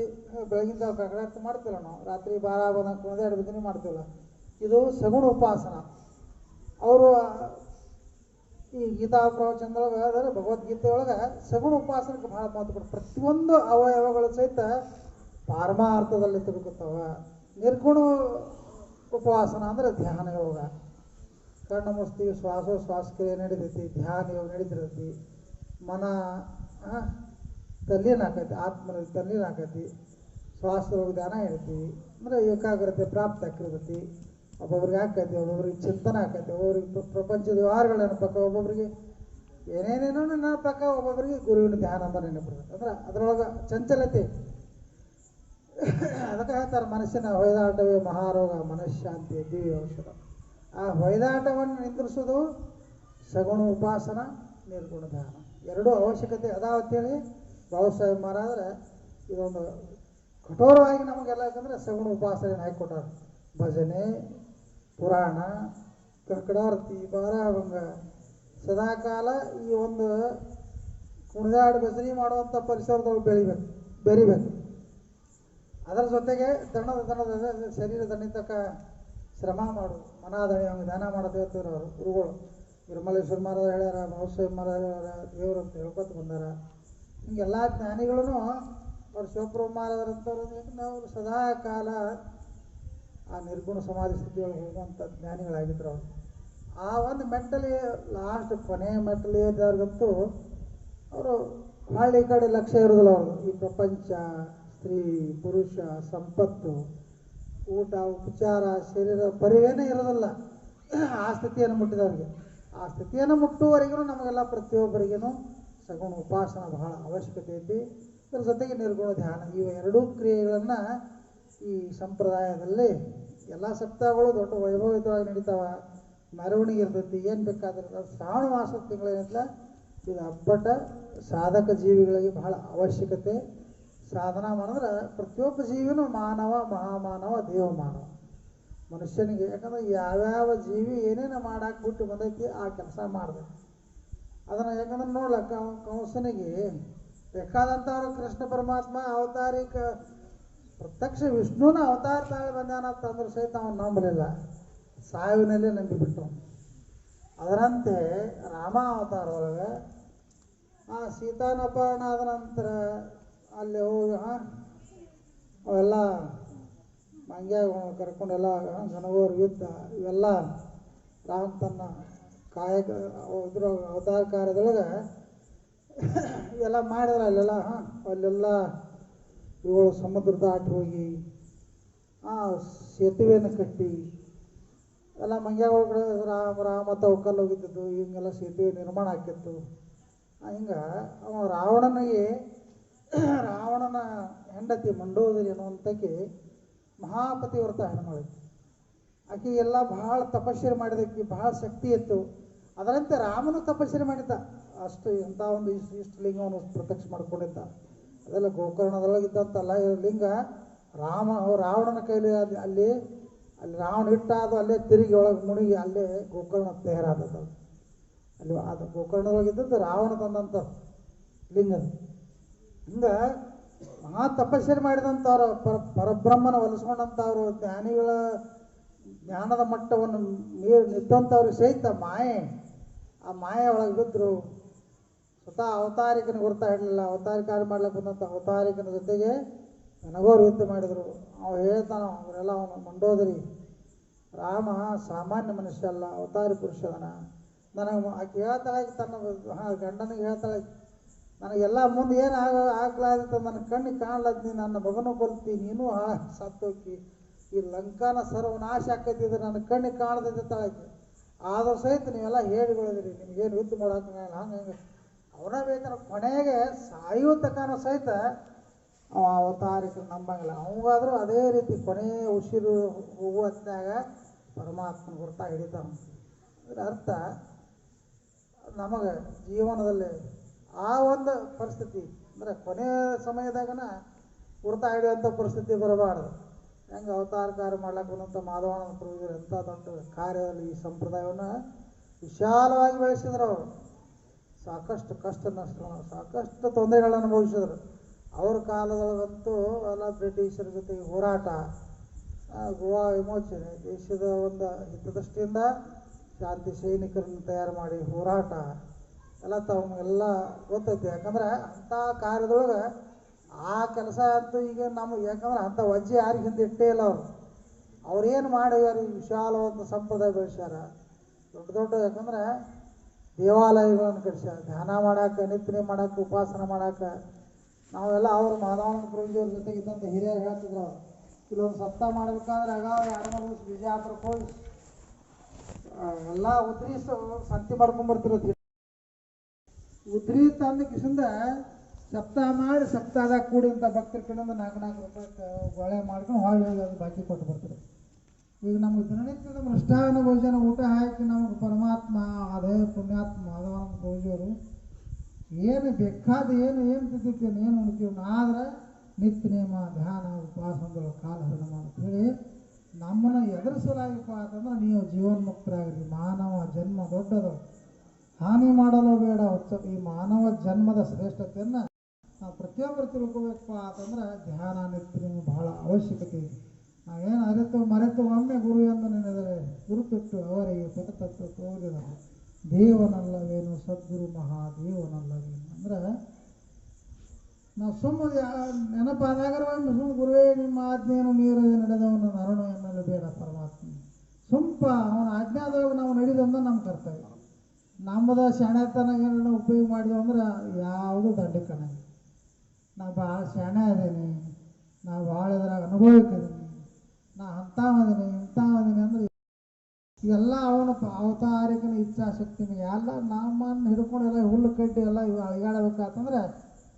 ಬೆಳಗಿನ ಜಾವ ಕಗಡಾಟ ಮಾಡ್ತಿಲ್ಲ ನಾವು. ರಾತ್ರಿ ಬಾರ ಬಂದಾಗ ಕುಣದಾಡಿ ಭಜನೆ ಮಾಡ್ತಿಲ್ಲ. ಇದು ಸಗುಣ ಉಪಾಸನ. ಅವರು ಈ ಗೀತಾ ಪ್ರವಚನದೊಳಗೆ ಅಂದರೆ ಭಗವದ್ಗೀತೆ ಒಳಗೆ ಸಗುಣ ಉಪಾಸನಕ್ಕೆ ಭಾಳ ಮಹತ್ವ ಪ್ರತಿಯೊಂದು ಅವಯವಗಳು ಸಹಿತ ಪಾರಮಾರ್ಥದಲ್ಲಿ ತಿರುಗುತ್ತವ ನಿರ್ಗುಣ ಉಪವಾಸನ ಅಂದರೆ ಧ್ಯಾನ ಯೋಗ ಕಣ್ಣು ಮುಸ್ತೀವಿ ಶ್ವಾಸೋಶ್ವಾಸಕ್ರಿಯೆ ನಡೀತೈತಿ, ಧ್ಯಾನ ಯೋಗ ನಡೀತಿರ್ತೈತಿ. ಮನ ತಲ್ಲೀನ ಆಕೈತಿ ಆತ್ಮನಲ್ಲಿ ತಲ್ಲೀನ ಆಕೈತಿ ಶ್ವಾಸದೊಳಗೆ ಧ್ಯಾನ ಹೇಳ್ತೀವಿ ಅಂದರೆ ಏಕಾಗ್ರತೆ ಪ್ರಾಪ್ತಿ ಆಗಿರ್ತೈತಿ ಒಬ್ಬೊಬ್ರಿಗೆ ಆಕೈತಿ ಒಬ್ಬೊಬ್ರಿಗೆ ಚಿಂತನೆ ಆಕೈತಿ ಒಬ್ಬೊಬ್ರಿಗೆ ಪ್ರ- ಪ್ರಪಂಚದ ವ್ಯವಹಾರಗಳು ನೆನಪಕ್ಕ, ಒಬ್ಬೊಬ್ರಿಗೆ ಏನೇನೇನೋ ನೆನಪಕ್ಕ, ಒಬ್ಬೊಬ್ರಿಗೆ ಗುರುವಿನ ಧ್ಯಾನ ಅಂತ ನೆನಪಿರ್ತೈತೆ. ಅಂದ್ರೆ ಅದರೊಳಗೆ ಚಂಚಲತೆ ಅದಕ್ಕೆ ಹೇಳ್ತಾರೆ ಮನಸ್ಸಿನ ಹೊಯ್ದಾಟವೇ ಮಹಾರೋಗ ಮನಃಶಾಂತಿ ದಿವ್ಯ ಔಷಧ. ಆ ಹೊಯ್ದಾಟವನ್ನು ನಿಂದ್ರಿಸೋದು ಸಗುಣ ಉಪಾಸನ, ನಿರ್ಗುಣ ಧ್ಯಾನ ಎರಡೂ ಅವಶ್ಯಕತೆ ಅದಾವ ಅಂತೇಳಿ ಬಾಬಾ ಸಾಹೇಬ್ ಮಹಾರಾದ್ರೆ ಇದೊಂದು ಕಠೋರವಾಗಿ ನಮಗೆಲ್ಲ ಯಾಕಂದರೆ ಸಗುಣ ಉಪಾಸನೆ ಹಾಕಿಕೊಟ್ಟಾರ? ಭಜನೆ, ಪುರಾಣ ಕಕ್ಕಡಾರತಿ ಬಾರಾಭಂಗ. ಸದಾಕಾಲ ಈ ಒಂದು ಕುಣಿದಾಡಿ ಬೆಸರಿ ಮಾಡುವಂಥ ಪರಿಸರದೊಳಗೆ ಬೆಳಿಬೇಕು, ಬೆರಿಬೇಕು. ಅದರ ಜೊತೆಗೆ ತಣ್ಣದ ದಣದ ಶರೀರ ದಣಿತಕ್ಕ ಶ್ರಮ ಮಾಡೋದು. ಮನಾದಣಿ ಅವ್ನು ದಾನ ಮಾಡೋದು ಹೇಳ್ತಿದ್ರು ಅವರು, ಗುರುಗಳು. ನಿರ್ಮಲೇಶ್ವರ ಮಹಾರಾಜ ಹೇಳ್ಯಾರ ಮಹೋತ್ಸವ ಮಹಾರಾಜ ಹೇಳ್ಯಾರ, ದೇವರು ಅಂತ ಹೇಳ್ಕೊತ ಬಂದಾರ. ಹಿಂಗೆಲ್ಲ ಜ್ಞಾನಿಗಳೂ ಅವ್ರು ಶಿವಪ್ರಭು ಮಹಾರಾಜರಂಥವ್ರು ನಾವು ಸದಾ ಕಾಲ ಆ ನಿರ್ಗುಣ ಸಮಾಧಿ ಸ್ಥಿತಿಯೊಳಗೆ ಹೋಗುವಂಥ ಜ್ಞಾನಿಗಳಾಗಿದ್ರು ಅವರು. ಆ ಒಂದು ಮೆಂಟಲಿ ಲಾಸ್ಟ್ ಕೊನೆ ಮೆಂಟಲಿ ಇದ್ದವ್ರಿಗಂತೂ ಅವರು ಹಳ್ಳಿ ಕಡೆ ಲಕ್ಷ್ಯ ಇರೋದಿಲ್ಲ ಅವರು ಈ ಪ್ರಪಂಚ ಸ್ತ್ರೀ, ಪುರುಷ, ಸಂಪತ್ತು, ಊಟ, ಉಪಚಾರ, ಶರೀರ ಪರಿವೇನೇ ಇರೋದಿಲ್ಲ. ಆ ಸ್ಥಿತಿಯನ್ನು ಮುಟ್ಟಿದವರಿಗೆ. ಆ ಸ್ಥಿತಿಯನ್ನು ಮುಟ್ಟುವವರೆಗೂ ನಮಗೆಲ್ಲ ಪ್ರತಿಯೊಬ್ಬರಿಗೂ ಸಗುಣ ಉಪಾಸನ ಬಹಳ ಅವಶ್ಯಕತೆ ಐತಿ. ಇದ್ರ ಜೊತೆಗೆ ನಿರ್ಗುಣ ಧ್ಯಾನ. ಇವು ಎರಡೂ ಕ್ರಿಯೆಗಳನ್ನು ಈ ಸಂಪ್ರದಾಯದಲ್ಲಿ ಎಲ್ಲ ಸಪ್ತಾಹಗಳು ದೊಡ್ಡ ವೈಭವಿತವಾಗಿ ನಡೀತಾವ. ಮೆರವಣಿಗೆ ಇರ್ತೈತಿ. ಏನು ಬೇಕಾದ್ರೆ ಶ್ರಾವಣ ಮಾಸದ ತಿಂಗಳೇನಿಲ್ಲ ಇದು ಅಪ್ಪಟ ಸಾಧಕ ಜೀವಿಗಳಿಗೆ ಬಹಳ ಅವಶ್ಯಕತೆ. ಸಾಧನ ಮಾಡಿದ್ರೆ ಪ್ರತಿಯೊಬ್ಬ ಜೀವಿನೂ ಮಾನವ, ಮಹಾಮಾನವ ದೇವ ಮಾನವ ಮನುಷ್ಯನಿಗೆ ಯಾಕಂದ್ರೆ ಯಾವ್ಯಾವ ಜೀವಿ ಏನೇನು ಮಾಡಕ್ಕೆ ಬಿಟ್ಟು ಬಂದೈತಿ ಆ ಕೆಲಸ ಮಾಡಬೇಕು. ಅದನ್ನು ಯಾಕಂದ್ರೆ ನೋಡ್ಲಕ್ಕ ಕಂಸನಿಗೆ ಬೇಕಾದಂಥವ್ರು ಕೃಷ್ಣ ಪರಮಾತ್ಮ ಅವತಾರಿಕ ಪ್ರತ್ಯಕ್ಷ ವಿಷ್ಣುನ ಅವತಾರ ತಾಳಿ ಬಂದಾನ ಅಂತಂದ್ರೆ ಸಹಿತ ಅವನು ನಂಬಲಿಲ್ಲ. ಸಾವಿನಲ್ಲೇ ನಂಬಿಬಿಟ್ಟು ಅದರಂತೆ ರಾಮ ಅವತಾರ ಒಳಗೆ ಆ ಸೀತಾನಪಹರಣ ಆದ ನಂತರ ಅಲ್ಲಿ ಹೋಗಿ ಅವೆಲ್ಲ ಮಂಗ್ಯಾಗ ಕರ್ಕೊಂಡೆಲ್ಲ ಗಣಗೋರ್ ಯುದ್ಧ, ಇವೆಲ್ಲ ರಾಮ ತನ್ನ ಕಾಯಕ ಇದ್ರ ಅವತಾರ ಕಾರ್ಯದೊಳಗೆ ಇವೆಲ್ಲ ಮಾಡಿದ್ರೆ ಅಲ್ಲೆಲ್ಲ, ಹಾಂ? ಅಲ್ಲೆಲ್ಲ ಇವಳು ಸಮುದ್ರ ದಾಟಿ ಹೋಗಿ, ಆ ಸೇತುವೆಯನ್ನು ಕಟ್ಟಿ, ಎಲ್ಲ ಮಂಗ್ಯಾಗ ಒಳಗಡೆ ರಾಮ ರಾಮ ಒಕ್ಕಲ್ಲಿ ಹೋಗಿದ್ದದ್ದು ಹಿಂಗೆಲ್ಲ ಸೇತುವೆ ನಿರ್ಮಾಣ ಆಕಿತ್ತು ಹಿಂಗೆ ಅವ ರಾವಣನಿಗೆ ರಾವಣನ ಹೆಂಡತಿ ಮಂಡೋದರಿ ಅನ್ನುವಂಥಕ್ಕೆ ಮಹಾಪತಿವ್ರತ ಹೆಣ್ಮಗಳು ಆಕೆ ಎಲ್ಲ ಬಹಳ ತಪಸ್ಸರೆ ಮಾಡಿದಕ್ಕೆ ಬಹಳ ಶಕ್ತಿ ಇತ್ತು. ಅದರಂತೆ ರಾಮನು ತಪಸ್ಸರೆ ಮಾಡಿದ್ದ. ಅಷ್ಟು ಇಂಥ ಒಂದು ಇಷ್ಟು ಇಷ್ಟು ಲಿಂಗವನ್ನು ಪ್ರತ್ಯಕ್ಷ ಮಾಡ್ಕೊಂಡಿದ್ದ. ಅದೆಲ್ಲ ಗೋಕರ್ಣದೊಳಗಿದ್ದಂತಲ್ಲ ಲಿಂಗ. ರಾಮ, ರಾವಣನ ಕೈಲಿ ಅಲ್ಲಿ ಅಲ್ಲಿ ಅಲ್ಲಿ ರಾವಣ ಇಟ್ಟಾದ ಅಲ್ಲೇ ತಿರುಗಿ ಒಳಗೆ ಮುಣಿಗಿ ಅಲ್ಲೇ ಗೋಕರ್ಣ ತೆಹರಾದದ್ದು ಅಲ್ಲಿ ಅದು ಗೋಕರ್ಣದೊಳಗಿದ್ದದ್ದು ರಾವಣ ತಂದಂಥ ಲಿಂಗ ಅದು. ಹಿಂಗೆ ಮಹಾ ತಪಸ್ಸಿನ ಮಾಡಿದಂಥವ್ರ ಪರ ಪರಬ್ರಹ್ಮನ ಒಲಿಸ್ಕೊಂಡಂಥವ್ರು ಜ್ಞಾನಿಗಳ ಜ್ಞಾನದ ಮಟ್ಟವನ್ನು ಮೀರಿ ನಿಂತಂಥವ್ರು ಸಹಿತ ಮಾಯೆ. ಆ ಮಾಯೆ ಒಳಗೆ ಬಿದ್ದರು ಸ್ವತಃ ಅವತಾರಿಕನ ಗುರ್ತಾ ಹಿಡಲಿಲ್ಲ ಅವತಾರಿಕಾರ ಮಾಡ್ಲಿಕ್ಕೆ ಬಂದಂಥ ಅವತಾರಿಕನ ಜೊತೆಗೆ ನನಗೋರು ಯುದ್ಧ ಮಾಡಿದರು. ಅವ್ರು ಹೇಳ್ತಾನ, ಅವರೆಲ್ಲ ಅವನು ಮಂಡೋದರಿ ರಾಮ ಸಾಮಾನ್ಯ ಮನುಷ್ಯ ಅಲ್ಲ, ಅವತಾರಿ ಪುರುಷ ಅದನ ನನಗೆ ಆಕೆ ಹೇಳ್ತಾಳೆ, ತನ್ನ ಗಂಡನಿಗೆ ಹೇಳ್ತಾಳೆ ನನಗೆಲ್ಲ ಮುಂದೆ ಏನು ಆಗ ಆಗ್ಲಾದಿತ್ತು ನನ್ನ ಕಣ್ಣಿಗೆ ಕಾಣ್ಲಾದ ನೀ ನನ್ನ ಮಗನೂ ಕೊಲ್ತಿ, ನೀನು ಹಾಳ ಸತ್ತೋಕಿ. ಈ ಲಂಕಾನ ಸರ್ವನಾಶ ಆಕೈತಿದ್ರೆ ನನ್ನ ಕಣ್ಣಿಗೆ ಕಾಣದೈತೆ ತಾಳಾಕಿ ಆದರೂ ಸಹಿತ ನೀವೆಲ್ಲ ಹೇಳಿಗಳಿದ್ರಿ ನಿಮ್ಗೇನು ಯುದ್ಧ ಮಾಡೋಕೆ ಹಂಗೆ ಹಂಗೆ. ಅವನ ಬೇಕಂದ್ರೆ ಕೊನೆಗೆ ಸಾಯೋ ತಕನ ಸಹಿತ ಅವ ನಂಬಂಗಿಲ್ಲ. ಅವಂಗಾದ್ರೂ ಅದೇ ರೀತಿ ಕೊನೆಯ ಉಸಿರು ಹೋಗುವ ಹೊತ್ನ್ಯಾಗ ಪರಮಾತ್ಮನ ಹೊರತಾ ಹಿಡಿತಾನ. ಅದ್ರ ಅರ್ಥ, ನಮಗೆ ಜೀವನದಲ್ಲಿ ಆ ಒಂದು ಪರಿಸ್ಥಿತಿ, ಅಂದರೆ ಕೊನೆಯ ಸಮಯದಾಗನ ಗುರ್ತಾ ಹಿಡಿಯುವಂಥ ಪರಿಸ್ಥಿತಿ ಬರಬಾರ್ದು. ಹೆಂಗೆ ಅವತಾರ ಕಾರ್ಯ ಮಾಡ್ಲಾಕ ಬಂದಂಥ ಮಾಧವನ ಪ್ರಭುಗಳು ಎಂಥ ದೊಡ್ಡ ಕಾರ್ಯದಲ್ಲಿ ಈ ಸಂಪ್ರದಾಯವನ್ನು ವಿಶಾಲವಾಗಿ ಬೆಳೆಸಿದ್ರು ಅವರು. ಸಾಕಷ್ಟು ಕಷ್ಟ ನಷ್ಟ, ಸಾಕಷ್ಟು ತೊಂದರೆಗಳನ್ನು ಅನುಭವಿಸಿದ್ರು. ಅವ್ರ ಕಾಲದೊಳಗಂತೂ ಎಲ್ಲ ಬ್ರಿಟಿಷರ ಜೊತೆಗೆ ಹೋರಾಟ ಗೋವಾ ವಿಮೋಚನೆ, ದೇಶದ ಒಂದು ಹಿತದೃಷ್ಟಿಯಿಂದ ಶಾಂತಿ ಸೈನಿಕರನ್ನು ತಯಾರು ಮಾಡಿ ಹೋರಾಟ ಎಲ್ಲ ತಮಗೆಲ್ಲ ಗೊತ್ತೈತಿ. ಯಾಕಂದ್ರೆ ಅಂಥ ಕಾರ್ಯದೊಳಗೆ ಆ ಕೆಲಸ ಅಂತೂ ಈಗ ನಮಗೆ ಯಾಕಂದ್ರೆ ಅಂಥ ವಜ್ಜೆ ಯಾರಿಗೆ ಹಿಂದೆ ಇಟ್ಟೇ ಇಲ್ಲ ಅವರು. ಅವ್ರೇನು ಈ ವಿಶಾಲವಾದ ಸಂಪ್ರದಾಯ ಬೆಳೆಸ್ಯಾರ? ದೊಡ್ಡ ದೊಡ್ಡ ಯಾಕಂದ್ರೆ ದೇವಾಲಯಗಳನ್ನು ಕಟ್ಸ್ಯಾರ. ಧ್ಯಾನ ಮಾಡಕ್ಕೆ ನಿತ್ಯ ಮಾಡಕ್ಕೆ ಉಪಾಸನ ಮಾಡಕ್ಕೆ ನಾವೆಲ್ಲ ಅವರು ಮಾಧವನ ಪ್ರಭುಜಿಯವ್ರ ಜೊತೆಗೆ ಇದ್ದಂಥ ಹಿರಿಯರು ಹೇಳ್ತಿದ್ರು ಅವ್ರು. ಕೆಲವೊಂದು ಸಪ್ತಾಹ ಮಾಡಬೇಕಾದ್ರೆ ಆಗ ಎರಡು ಬಿಜಾಪುರಕ್ಕೆ ಹೋಗಿ ಎಲ್ಲ ಉದ್ರೀಸು ಸಂತಿ ಮಾಡ್ಕೊಂಬರ್ತಿರೋದು ಉದ್ರಿ ತಂದ ಕಿಸಿಂದ ಸಪ್ತಾಹ ಮಾಡಿ ಸಪ್ತಾಹದಾಗ ಕೂಡಿದಂಥ ಭಕ್ತರ ಕಡೆಯಿಂದ ನಾಲ್ಕು ನಾಲ್ಕು ರೂಪಾಯಿ ಗೊಳೆ ಮಾಡ್ಕೊಂಡು ಹೊಳ್ಳಿ ಹೋಗಿ ಅದು ಬಾಕಿ ಕೊಟ್ಟು ಬರ್ತಾರೆ. ಈಗ ನಮ್ಗೆ ದಿನನಿತ್ಯದ ಮೃಷ್ಟಾನ ಭೋಜನ ಊಟ ಹಾಕಿ ನಮಗೆ ಪರಮಾತ್ಮ ಅದೇ ಪುಣ್ಯಾತ್ಮ ಮಾಧವನ ಭೋಜವರು ಏನು ಬೇಕಾದ ಏನು ಏನು ತಿಂತೀವಿ ಏನು ಉಣ್ತೀವಿ ಆದ್ರೆ ನಿತ್ಯ ನಿಯಮ ಧ್ಯಾನ ಉಪವಾಸಗಳು ಕಾಲ ಹರಣ ಹೇಳಿ ನಮ್ಮನ್ನು ಎದುರಿಸಲಾಗಿಪ್ಪ ಅಂತಂದ್ರೆ ನೀವು ಜೀವನ್ಮುಕ್ತರಾಗಿರಿ. ಮಾನವ, ಜನ್ಮ, ದೊಡ್ಡದು. ಹಾನಿ ಮಾಡಲು ಬೇಡ ಹೊತ್ತು ಈ ಮಾನವ ಜನ್ಮದ ಶ್ರೇಷ್ಠತೆಯನ್ನು ನಾವು ಪ್ರತಿಯೊಬ್ಬರು ತಿಳ್ಕೊಬೇಕಪ್ಪ ಅಂತಂದ್ರೆ ಧ್ಯಾನ ನಿತ್ಯ ಬಹಳ ಅವಶ್ಯಕತೆ. ಇದೆ ನಾವೇನು ಅರಿತು ಮರೆತು ಒಮ್ಮೆ ಗುರು ಎಂದು ನೆನೆದರೆ ಗುರುತಿಟ್ಟು ಅವರಿಗೆ ಪರತತ್ವ ತೋರಿದರು ದೇವನಲ್ಲವೇನು ಸದ್ಗುರು ಮಹಾದೇವನಲ್ಲವೇನು ಅಂದ್ರೆ ನಾವು ಸುಮ್ಮನೆ ನೆನಪಾದಾಗ ಒಂದು ಸುಮ್ಮ ಗುರುವೇ ನಿಮ್ಮ ಆಜ್ಞೆಯನ್ನು ಮೀರದೆ ನಡೆದವನು ನರಣು ಎನ್ನಲು ಬೇಡ ಪರಮಾತ್ಮ. ಸುಂಪ ಅವನ ಆಜ್ಞಾದೊಳಗೆ ನಾವು ನಡೆದಂದ್ರೆ ನಮ್ಮ ಕರ್ತವ್ಯ. ನಮ್ಮದ ಏನನ್ನ ಉಪಯೋಗ ಮಾಡಿದೆವು ಅಂದ್ರೆ ಯಾವುದು ದಂಡಿ ನಾ ಭಾಳ ಶಾಣೆ ಅದೀನಿ, ನಾ ಭಾಳ ಇದ್ರಾಗ ಅನುಭವಕ್ಕಿದ್ದೀನಿ ನಾ ಅಂಥವದೀನಿ ಇಂಥವದೀನಿ ಅಂದ್ರೆ ಎಲ್ಲ ಅವನು ಅವತಾರಿಕನ ಇಚ್ಛಾಶಕ್ತಿನ ಎಲ್ಲ ನಮ್ಮನ್ನು ಹಿಡ್ಕೊಂಡು ಎಲ್ಲ ಹುಲ್ಲು ಕಡ್ಡಿ ಎಲ್ಲ ಇವು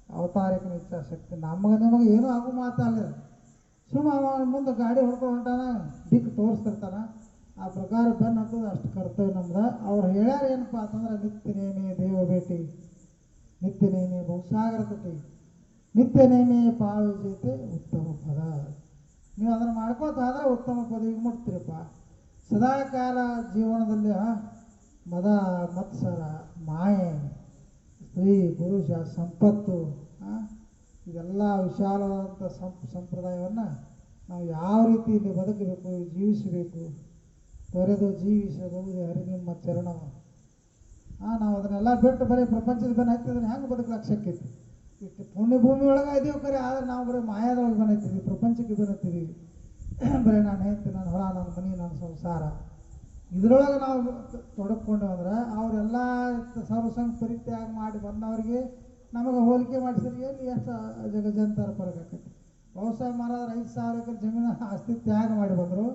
ಅವತಾರಿಕನ ಇಚ್ಛಾಶಕ್ತಿ. ನಮಗೆ ನಿಮಗೆ ಏನೂ ಆಗೋ ಮಾತಲ್ಲ ಸುಮ್ಮ ಅವನ ಮುಂದೆ ಗಾಡಿ ಹೊಡ್ಕೊಂಡು ಹೊಂಟಾನ, ದಿಕ್ಕು ತೋರಿಸ್ತಿರ್ತಾನ. ಆ ಪ್ರಕಾರ ಬೆನ್ನು ಹತ್ತದ ಅಷ್ಟು ಕರ್ತವ್ಯ ನಮ್ದು. ಅವ್ರು ಹೇಳ್ಯಾರ ಏನಪ್ಪ ಅಂತಂದ್ರೆ, ನಿತ್ಯ ನೇಮಿ ದೇವ ಭೇಟಿ, ನಿತ್ಯ ನೇಮಿ ಬಹುಸಾಗರ ತುಟಿ ನಿತ್ಯ ನೇಮಿ ಪಾವಿಜೈತೆ ಉತ್ತಮ ಪದ ನೀವು ಅದನ್ನು ಮಾಡ್ಕೋತಾದ್ರೆ ಉತ್ತಮ ಪದವಿಗೆ ಮುಟ್ತೀರಪ್ಪ. ಸದಾಕಾಲ ಜೀವನದಲ್ಲಿ ಮದ, ಮತ್ಸರ, ಮಾಯೆ, ಸ್ತ್ರೀ, ಪುರುಷ, ಸಂಪತ್ತು ಇದೆಲ್ಲ ವಿಶಾಲವಾದಂಥ ಸಂಪ್, ಸಂಪ್ರದಾಯವನ್ನು ನಾವು ಯಾವ ರೀತಿ ಇಲ್ಲಿ ಬದುಕಬೇಕು, ಜೀವಿಸಬೇಕು ತೊರೆದು ಜೀವಿಸಬಹುದು? ಹರಿ ನಿಮ್ಮ ಚರಣವ ಹಾಂ ನಾವು ಅದನ್ನೆಲ್ಲ ಬಿಟ್ಟು ಬರೀ ಪ್ರಪಂಚದ ಬೆನ್ನ ಹತ್ತಿದ್ರೆ ಹೆಂಗೆ ಬದುಕಲಾಕ ಶಕ್ಯತೆ ಇಷ್ಟು ಪುಣ್ಯ ಭೂಮಿ ಒಳಗೆ ಇದೀವಿ ಕರೆ, ಆದ್ರೆ ನಾವು ಬರೀ ಮಾಯಾದೊಳಗೆ ಬೆನ್ನತ್ತೀವಿ ಪ್ರಪಂಚಕ್ಕೆ ಬೆನ್ನತ್ತೀವಿ ಬರೀ ನಾನು ಹೇಳ್ತೀನಿ ನನ್ನ ಹೊರ ನನ್ನ ಮನೆ ನನ್ನ ಸಂಸಾರ. ಇದ್ರೊಳಗೆ ನಾವು ತೊಡಕೊಂಡು ಅಂದ್ರೆ ಅವರೆಲ್ಲ ಸರ್ವಸಂಗ ಪರಿತ್ಯಾಗ ಮಾಡಿ ಬಂದವ್ರಿಗೆ ನಮಗೆ ಹೋಲಿಕೆ ಮಾಡಿಸಿದ್ರೆ ಏನು ಎಷ್ಟು ಜಗಜಂತರ ಪರಗಾಕೈತಿ ಬಹುಶಃ ಮಾಡೋದ್ರೆ ಐದು ಸಾವಿರ ಎಕರೆ ಜಮೀನು ಆಸ್ತಿ ತ್ಯಾಗ ಮಾಡಿ ಬಂದರು.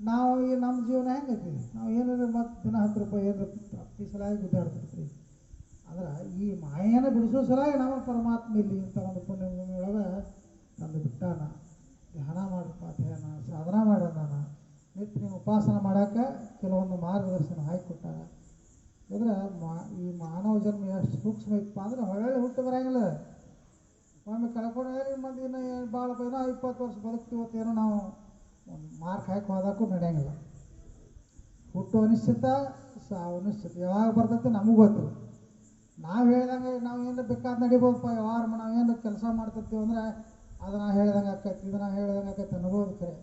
ನಾವು ಈ ನಮ್ಮ ಜೀವನ ಹೆಂಗೈತಿ ನಾವು ಏನಿದ್ರೆ ಮತ್ತು ದಿನ ಹತ್ತು ರೂಪಾಯಿ ಏನಾರ ಸಲಾಗಿ ಗುದ್ದಾಡ್ತಿರ್ತೀವಿ ಆದ್ರೆ ಈ ಮಾಯನ ಬಿಡಿಸೋ ಸಲಾಗಿ ನಮ್ಮ ಪರಮಾತ್ಮ ಇಲ್ಲಿ ಇಂಥ ಒಂದು ಪುಣ್ಯ ಒಳಗೆ ತಂದು ಬಿಟ್ಟಾನ. ಧ್ಯಾನ ಮಾಡಪ್ಪ, ಧ್ಯಾನ, ಸಾಧನ ಮಾಡ್ಯಾನ ನಿತ್ಯ ನೀವು ಉಪಾಸನ ಮಾಡೋಕೆ ಕೆಲವೊಂದು ಮಾರ್ಗದರ್ಶನ ಹಾಕಿಕೊಟ್ಟಾರ. ಅಂದ್ರೆ ಮಾ, ಈ ಮಾನವ ಜನ್ಮ ಎಷ್ಟು ಸೂಕ್ಷ್ಮ ಇತ್ತಪ್ಪ ಅಂದ್ರೆ ಹೊಳ್ಳೆ ಹುಟ್ಟು ಬರಂಗಿಲ್ಲ. ಒಮ್ಮೆ ಕಳ್ಕೊಂಡು ಮಂದಿ ಇನ್ನೂ ಭಾಳ ಏನೋ ಇಪ್ಪತ್ತು ವರ್ಷ ಬದುಕ್ತಿವತ್ತೇನೋ ನಾವು. ಮಾರ್ಕ್ ಹಾಕಿ ಹೋದಕ್ಕೂ ನಡೆಯಂಗಿಲ್ಲ. ಹುಟ್ಟು ಅನಿಶ್ಚಿತ ಸಾವು ಅನಿಶ್ಚಿತ. ಯಾವಾಗ ಬರ್ತೈತೆ ನಮಗೂ ಗೊತ್ತಿಲ್ಲ ನಾವು ಹೇಳ್ದಂಗೆ ನಾವು ಏನು ಬೇಕಾದ ನಡಿಬೋದಪ್ಪ, ವ್ಯವಹಾರ ನಾವು ಏನು ಕೆಲಸ ಮಾಡ್ತಿರ್ತೀವಿ ಅಂದ್ರೆ ಅದು ನಾ ಹೇಳ್ದಂಗೆ ಆಕೈತಿ, ಇದು ನಾ ಹೇಳ್ದಂಗೆ ಆಕೈತಿ ಅನ್ಬೋದು ಕರೆ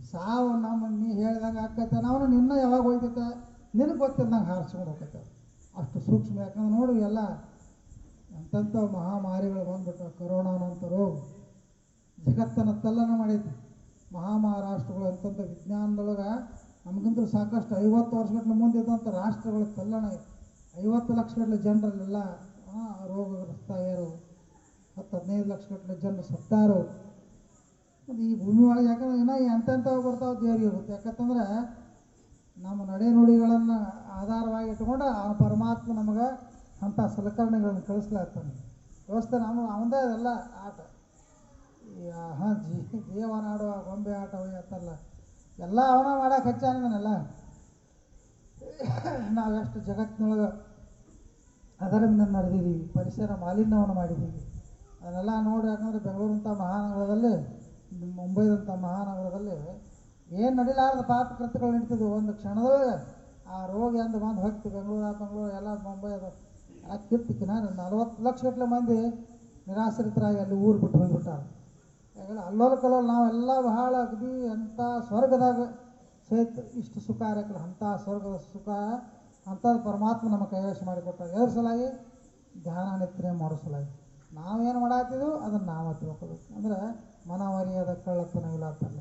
ಸಾವು ನಮ್ಮ ನೀ ಹೇಳ್ದಂಗೆ ಆಕೈತೆ ನಾವು ನಿನ್ನ ಯಾವಾಗ ಹೋಗ್ತೈತೆ ನಿನಗೆ ಗೊತ್ತಿದ್ದಂಗೆ ಹಾರಿಸ್ಕೊಂಡು ಹೋಗ್ತೈತೆ ಅಷ್ಟು ಸೂಕ್ಷ್ಮ. ಯಾಕಂದ್ರೆ ನೋಡು ಎಲ್ಲ ಎಂತೆಂಥ ಮಹಾಮಾರಿಗಳು ಬಂದ್ಬಿಟ್ಟು ಕೊರೋನಾ ರೋಗ ಜಗತ್ತನ್ನು ತಲ್ಲನ ಮಾಡೈತಿ ಮಹಾಮಹಾರಾಷ್ಟ್ರಗಳು ಅಂತಂಥ ವಿಜ್ಞಾನದೊಳಗೆ ನಮಗಂತೂ ಸಾಕಷ್ಟು ಐವತ್ತು ವರ್ಷಗಟ್ಟಲೆ ಮುಂದೆ ಇದ್ದಂಥ ರಾಷ್ಟ್ರಗಳು ತಲ್ಲಣ ಐವತ್ತು ಲಕ್ಷಗಟ್ಟಲೆ ಜನರಲ್ಲೆಲ್ಲ ರೋಗಗ್ರಸ್ತಾಗ್ಯಾರು ಹತ್ತು ಹದಿನೈದು ಲಕ್ಷಗಟ್ಟಲೆ ಜನರು ಸತ್ತಾರು. ಮತ್ತು ಈ ಭೂಮಿ ಒಳಗೆ ಯಾಕಂದ್ರೆ ಇನ್ನೂ ಎಂತೆಂಥವು ಬರ್ತಾವೆ ದೇವರಿಗೆ ಹೋಗುತ್ತೆ ಯಾಕಂತಂದ್ರೆ ನಮ್ಮ ನಡೆನುಡಿಗಳನ್ನು ಆಧಾರವಾಗಿ ಇಟ್ಕೊಂಡು ಆ ಪರಮಾತ್ಮ ನಮಗೆ ಅಂಥ ಸಲಕರಣೆಗಳನ್ನು ಕಳಿಸ್ಲಾಗ್ತಾನೆ. ವ್ಯವಸ್ಥೆ ನಮ್ಮ, ಅವಂದೇ ಅದೆಲ್ಲ ಆಟ. ಜೀ ದೇವನಾಡುವ ಗೊಂಬೆ ಆಟ ಅಂತಲ್ಲ. ಎಲ್ಲ ಅವನ ಮಾಡಕ್ಕೆ ಹಚ್ಚಾನಲ್ಲ ನಾವೆಷ್ಟು ಜಗತ್ತಿನೊಳಗೆ ಅದರಿಂದ ನಡೆದಿದ್ದೀವಿ, ಪರಿಸರ ಮಾಲಿನ್ಯವನ್ನು ಮಾಡಿದ್ದೀವಿ. ಅದನ್ನೆಲ್ಲ ನೋಡಿ ಯಾಕಂದರೆ ಬೆಂಗಳೂರಂಥ ಮಹಾನಗರದಲ್ಲಿ, ಮುಂಬೈದಂಥ ಮಹಾನಗರದಲ್ಲಿ ಏನು ನಡಿಲಾರದ ಪಾಪ ಕೃತ್ಯಗಳು ನಡೀತಿದ್ವು. ಒಂದು ಕ್ಷಣದೊಳಗೆ ಆ ರೋಗ ಎಂದು ಬಂದು ಹೋಗ್ತಿ, ಬೆಂಗಳೂರು ಬೆಂಗಳೂರು, ಎಲ್ಲ ಮುಂಬೈ ಅದು. ಆ ಕಿತ್ತಿಕ್ಕಿನ ನಲ್ವತ್ತು ಲಕ್ಷ ಗಟ್ಟಲೆ ಮಂದಿ ನಿರಾಶ್ರಿತರಾಗಿ ಅಲ್ಲಿ ಊರು ಬಿಟ್ಟು ಹೋಗ್ಬಿಟ್ಟಾರ. ಯಾಕಂದ್ರೆ ಅಲ್ಲೋಲ ಕಲ್ಲೋಲ್ ನಾವೆಲ್ಲ ಬಹಳ ಅಗ್ದಿ ಅಂಥ ಸ್ವರ್ಗದಾಗ ಸಹಿತ ಇಷ್ಟು ಸುಖ ಇರಕ್ಕಿಲ್ಲ ಅಂಥ ಸ್ವರ್ಗದ ಸುಖ ಅಂಥದ್ದು ಪರಮಾತ್ಮ ನಮ್ಮ ಕೈವಶ ಮಾಡಿಕೊಟ್ಟ ಎರಡು ಸಲಾಗಿ ಧ್ಯಾನ ನಿತ್ರೆ ಮಾಡಿಸಲಾಗಿ ನಾವೇನು ಮಾಡಾತಿದ್ವು? ಅದನ್ನು ನಾವು ತಿಳ್ಕೊಬೇಕು. ಅಂದ್ರೆ ಮನವರಿಯದ ಕಳ್ಳತನ ಇಲ್ಲ ಅಂತಲ್ಲ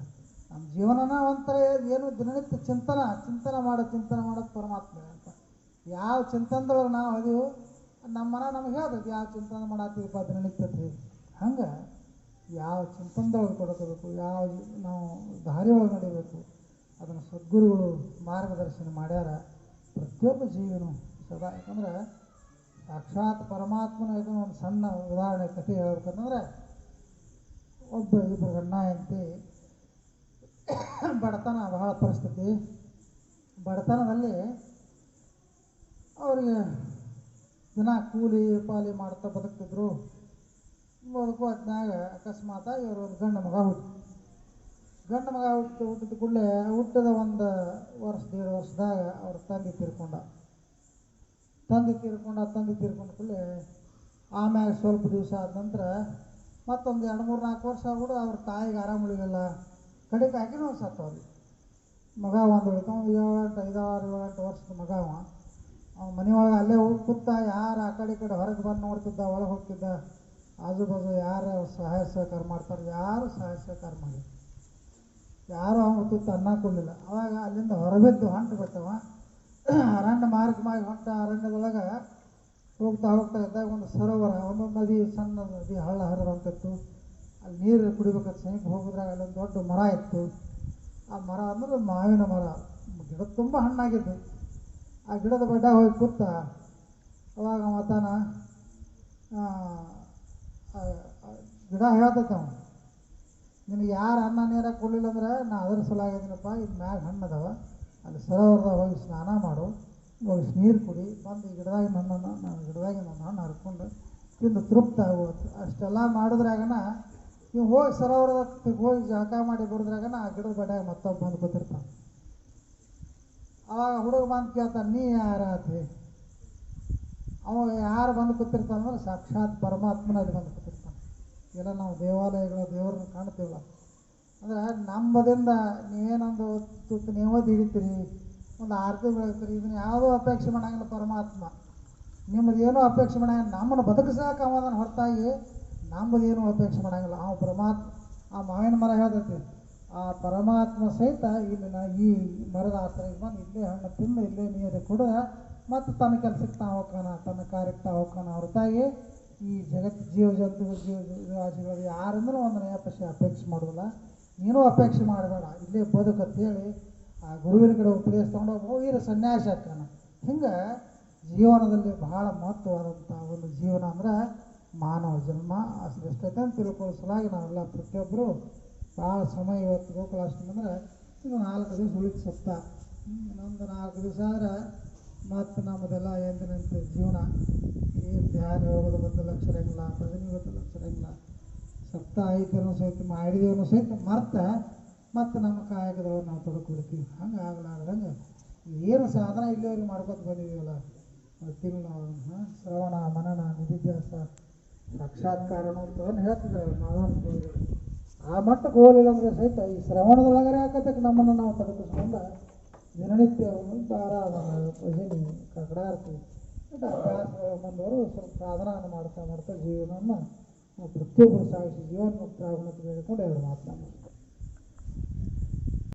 ನಮ್ಮ ಜೀವನನ ಒಂಥರ ಏನು ದಿನನಿತ್ಯ ಚಿಂತನ, ಚಿಂತನೆ ಮಾಡೋ, ಚಿಂತನೆ ಮಾಡೋದು ಪರಮಾತ್ಮ ಅಂತ. ಯಾವ ಚಿಂತನದೊಳಗೆ ನಾವು ಅದೀವು ನಮ್ಮ ಮನ ನಮ್ಗೆ ಹೇಳ್ತೈತಿ ಯಾವ ಚಿಂತನೆ ಮಾಡಾತೀವಿ ದಿನನಿತ್ಯ ಅಂತ ಹಂಗೆ ಯಾವ ಚಿಂತನದೊಳಗೆ ಕೊಡ್ಕೋಬೇಕು ಯಾವ ನಾವು ದಾರಿ ಒಳಗೆ ನಡಿಬೇಕು, ಅದನ್ನು ಸದ್ಗುರುಗಳು ಮಾರ್ಗದರ್ಶನ ಮಾಡ್ಯಾರ, ಪ್ರತಿಯೊಬ್ಬ ಜೀವನು ಸದಾ, ಯಾಕಂದ್ರೆ ಸಾಕ್ಷಾತ್ ಪರಮಾತ್ಮನ ಒಂದು ಸಣ್ಣ ಉದಾಹರಣೆ ಕಥೆ ಹೇಳ್ಬೇಕಂತಂದ್ರೆ ಒಬ್ಬ ಇಬ್ಬರು ಗಂಡ ಎಂತಿ ಬಡತನ ಬಹಳ ಪರಿಸ್ಥಿತಿ. ಬಡತನದಲ್ಲಿ ಅವರಿಗೆ ದಿನ ಕೂಲಿ ಪಾಲಿ ಮಾಡ್ತಾ ಬದುಕ್ತಿದ್ರು. ಬದುಕು ಹೊತ್ನಾಗ ಅಕಸ್ಮಾತ ಇವರು ಒಂದು ಗಂಡು ಮಗ ಹುಟ್ಟಿ ಗಂಡು ಮಗ ಹುಟ್ಟು ಹುಟ್ಟಿದ ಕೂಡಲೇ ಹುಟ್ಟಿದ ಒಂದು ವರ್ಷ, ದೇಡು ವರ್ಷದಾಗ ಅವ್ರ ತಂದೆ ತೀರ್ಕೊಂಡ. ತಂದೆ ತೀರ್ಕೊಂಡ ತಂದೆ ತೀರ್ಕೊಂಡ ಕೂಡಲೇ ಆಮ್ಯಾಗ ಸ್ವಲ್ಪ ದಿವಸ ಆದ ನಂತರ ಮತ್ತೊಂದು ಎರಡು, ಮೂರು, ನಾಲ್ಕು ವರ್ಷ ಕೂಡ ಅವ್ರ ತಾಯಿಗೆ ಆರಾಮ ಉಳಿಲಿಲ್ಲ. ಕಡೆಗೆ ಆಗಿನೂ ಸತ್ತವ್ರಿ ಮಗ ಒಂದು ಉಳ್ಕೊಂಡು ಏಳು ಎಂಟು ಐದಾರು ಏಳು, ಎಂಟು ವರ್ಷದ ಮಗ ಅವ ಮನೆಯೊಳಗೆ ಅಲ್ಲೇ ಹೋಗಿ ಕೂತ ಯಾರು ಆ ಕಡೆ ಈ ಕಡೆ ಹೊರಗೆ ಬಂದು ನೋಡ್ತಿದ್ದ, ಒಳಗೆ ಹೋಗ್ತಿದ್ದ ಆಜು ಬಾಜು ಯಾರು ಸಹಾಯ ಸಹಕಾರ ಮಾಡ್ತಾರೆ, ಯಾರು ಸಹಾಯ ಸಹಕಾರ ಮಾಡಿಲ್ಲ. ಯಾರು ಅವನು ತುತ್ತು ಅವಾಗ ಅಲ್ಲಿಂದ ಹೊರಬಿದ್ದು ಹೊಂಟು ಬಿಟ್ಟವ ಅರಣ್ಯ ಮಾರ್ಗ ಮಾಡಿ ಹೊಂಟ ಅರಣ್ಯದೊಳಗೆ ಹೋಗ್ತಾ ಹೋಗ್ತಾ ಇದ್ದಾಗ ಒಂದು ಸರೋವರ ಒಂದೊಂದು ನದಿ, ಸಣ್ಣ ನದಿ, ಹಳ್ಳ ಹರಿದಂತಿತ್ತು. ಅಲ್ಲಿ ನೀರು ಕುಡಿಬೇಕಾದ ಸಮೀಪ ಹೋಗಿದ್ರಾಗ ಅಲ್ಲೊಂದು ದೊಡ್ಡ ಮರ ಇತ್ತು. ಆ ಮರ ಅಂದ್ರೆ ಮಾವಿನ ಮರ. ಗಿಡ ತುಂಬ ಹಣ್ಣಾಗಿದ್ದು. ಆ ಗಿಡದ ಬಡ್ಡ ಹೋಗಿ ಕೂತ ಅವಾಗ ಮತಾನ ಗಿಡ ಹೇಳ್ತೈತೆ ಅವನು. ನಿನಗೆ ಯಾರು ಅನ್ನ ನೀರ ಕೊಡಲಿಲ್ಲ ಅಂದ್ರೆ ನಾ ಅದರ ಸಲಾಗಿದ್ದೀನಪ್ಪ ಇದು ಮ್ಯಾಗ ಹಣ್ಣು ಅದಾವ ಅಲ್ಲಿ ಸರೋವರದ ಹೋಗಿ ಸ್ನಾನ ಮಾಡು, ಹೋಗಿ ನೀರು ಕುಡಿ, ಬಂದು ಈ ಗಿಡದಾಗಿನ ಹಣ್ಣನ್ನು ನಾನು ಗಿಡದಾಗಿನ ಹಣ್ಣು ಹರ್ಕೊಂಡು ತಿಂದು ತೃಪ್ತ ಆಗೋದು ಅಷ್ಟೆಲ್ಲ ಮಾಡಿದ್ರಾಗನ ನೀವು ಹೋಗಿ ಸರೋವರದ ಹೋಗಿ ಜಳಕ ಮಾಡಿ ಬರೋದ್ರಾಗನ ಆ ಗಿಡದ ಬಡ್ಯಾಗ ಮತ್ತೊಬ್ಬ ಬಂದು ಕೂತಿರ್ತಾನೆ. ಆವಾಗ ಹುಡುಗ ಬಂದು ಕೇಳ್ತಾನೆ, ನೀ ಯಾರಾತಿ ಅವಾಗ ಯಾರು ಬಂದು ಕೂತಿರ್ತಾನೆ ಅಂದ್ರೆ ಸಾಕ್ಷಾತ್ ಪರಮಾತ್ಮನ ಅಲ್ಲಿ ಬಂದು ಕೂತಿರ್ತಾನೆ. ಎಲ್ಲ ನಾವು ದೇವಾಲಯಗಳ ದೇವ್ರನ್ನ ಕಾಣ್ತೀವಲ್ಲ. ಅಂದ್ರೆ ನಂಬದಿಂದ ನೀವೇನೊಂದು ತುತ್ತು ನೀವೇ ಹಿಡಿತೀರಿ ಒಂದು ಆರತಿ ಬೆಳಗ್ತೀರಿ ಇದನ್ನ ಯಾವುದೂ ಅಪೇಕ್ಷೆ ಮಾಡಂಗಿಲ್ಲ ಪರಮಾತ್ಮ. ನಿಮ್ಮದು ಏನೂ ಅಪೇಕ್ಷೆ ಮಾಡಂಗಿಲ್ಲ, ನಮ್ಮನ್ನು ಬದುಕಿಸಾಕ ಅವನ ಹೊರತಾಗಿ ನಮ್ಮದು ಏನೂ ಅಪೇಕ್ಷೆ ಮಾಡಂಗಿಲ್ಲ. ಆ ಪರಮಾತ್ಮ, ಆ ಮಾವಿನ ಮರ ಹೇಳ್ತೈತಿ, ಆ ಪರಮಾತ್ಮ ಸಹಿತ ಇಲ್ಲಿ ನಾ ಈ ಮರದ ಆಶ್ರಯಕ್ಕೆ ಬಂದು ಇಲ್ಲೇ ಹಣ್ಣು ತಿಂದು ಇಲ್ಲೇ ನೀರು ಕೊಡ ಮತ್ತು ತನ್ನ ಕೆಲಸಕ್ಕೆ ತಾವು ಹೋಗ್ತಾನ, ತನ್ನ ಕಾರ್ಯಕ್ಕೆ ತಾ ಹೋಗ್ತಾನ. ಹೊರತಾಗಿ ಈ ಜಗತ್ ಜೀವ ಜಂತುಗಳು ಜೀವ ರಾಶಿಗಳು ಯಾರಿಂದಲೂ ಒಂದು ಪೈಸೆ ಅಪೇಕ್ಷೆ ಮಾಡೋದಿಲ್ಲ. ನೀನು ಅಪೇಕ್ಷೆ ಮಾಡಬೇಡ. ಇಲ್ಲೇ ಬದುಕಂತೇಳಿ ಆ ಗುರುವಿನ ಕಡೆ ಉಪದೇಶ ತೊಗೊಂಡು ವೀರ ಸನ್ಯಾಸಿ ಆಗ್ತಾನ. ಹಿಂಗೆ ಜೀವನದಲ್ಲಿ ಬಹಳ ಮಹತ್ವವಾದಂಥ ಒಂದು ಜೀವನ ಅಂದ್ರೆ ಮಾನವ ಜನ್ಮ. ಶ್ರೇಷ್ಠತೆ ಅಂತ ತಿಳ್ಕೊಳ್ಳೋ ಸಲಾಗಿ ನಾವೆಲ್ಲ ಪ್ರತಿಯೊಬ್ಬರು ಭಾಳ ಸಮಯ ಇವತ್ತು ಗೋಕುಲಾಷ್ಟಮಿ ಅಂದರೆ ಇನ್ನು ನಾಲ್ಕು ದಿವಸ ಉಳಿತು ಸಪ್ತ ಇನ್ನೊಂದು ನಾಲ್ಕು ದಿವಸ ಆದ್ರೆ ಮತ್ತು ನಮ್ಮದೆಲ್ಲ ಎಂದಿನಂತೆ ಜೀವನ. ಏನು ಧ್ಯಾನ ಯೋಗದ ಬಂದು ಲಕ್ಷ ಇರಂಗಿಲ್ಲ ಭಜನೆ ಇವತ್ತು ಲಕ್ಷ ಇರಂಗಿಲ್ಲ ಸಪ್ತ ಐದನೂ ಸಹಿತ ಮಾಡಿದೇವನು ಸಹಿತ ಮರ್ತ ಮತ್ತು ನಮ್ಮ ಕಾಯಕದವ್ರು ನಾವು ತೊಡ್ಕೊಡ್ತೀವಿ ಹಂಗೆ ಆಗಲಾರ್ದಂಗೆ ಏನು ಸಾಧನ ಇಲ್ಲಿವರೆಗೆ ಮಾಡ್ಕೊತ ಬಂದಿದ್ದೀವಲ್ಲ ತಿನ್ನ ಹಾಂ, ಶ್ರವಣ, ಮನನ, ನಿಧಿಧ್ಯಾಸ ಸಾಕ್ಷಾತ್ಕಾರ ಅಂತ ಹೇಳ್ತಿದ್ದಾರೆ. ಮಾಧವನ ಆ ಮಟ್ಟಕ್ಕೆ ಹೋಗಲಿಲ್ಲ ಅಂದರೆ ಸಹಿತ ಈ ಶ್ರವಣದೊಳಗರೆ ಹಾಕತ್ತಕ್ಕೆ ನಮ್ಮನ್ನು ನಾವು ತಡೆದುಕೊಂಡು ದಿನನಿತ್ಯ ಆರಾಧನೆ ಭಜನೆ ಕಗಡ ಮತ್ತು ಅಭ್ಯಾಸಗಳು ಬಂದವರು ಸ್ವಲ್ಪ ಸಾಧನವನ್ನು ಮಾಡ್ತಾ ಮಾಡ್ತಾ ಜೀವನವನ್ನು ನಾವು ಪ್ರತಿಯೊಬ್ಬರು ಸಾಗಿಸಿ ಜೀವನ್ಮುಕ್ತ ಆಗೋಣ ಅಂತ ಹೇಳ್ಕೊಂಡು ಎರಡು ಮಾತನಾಡ್ತಾರೆ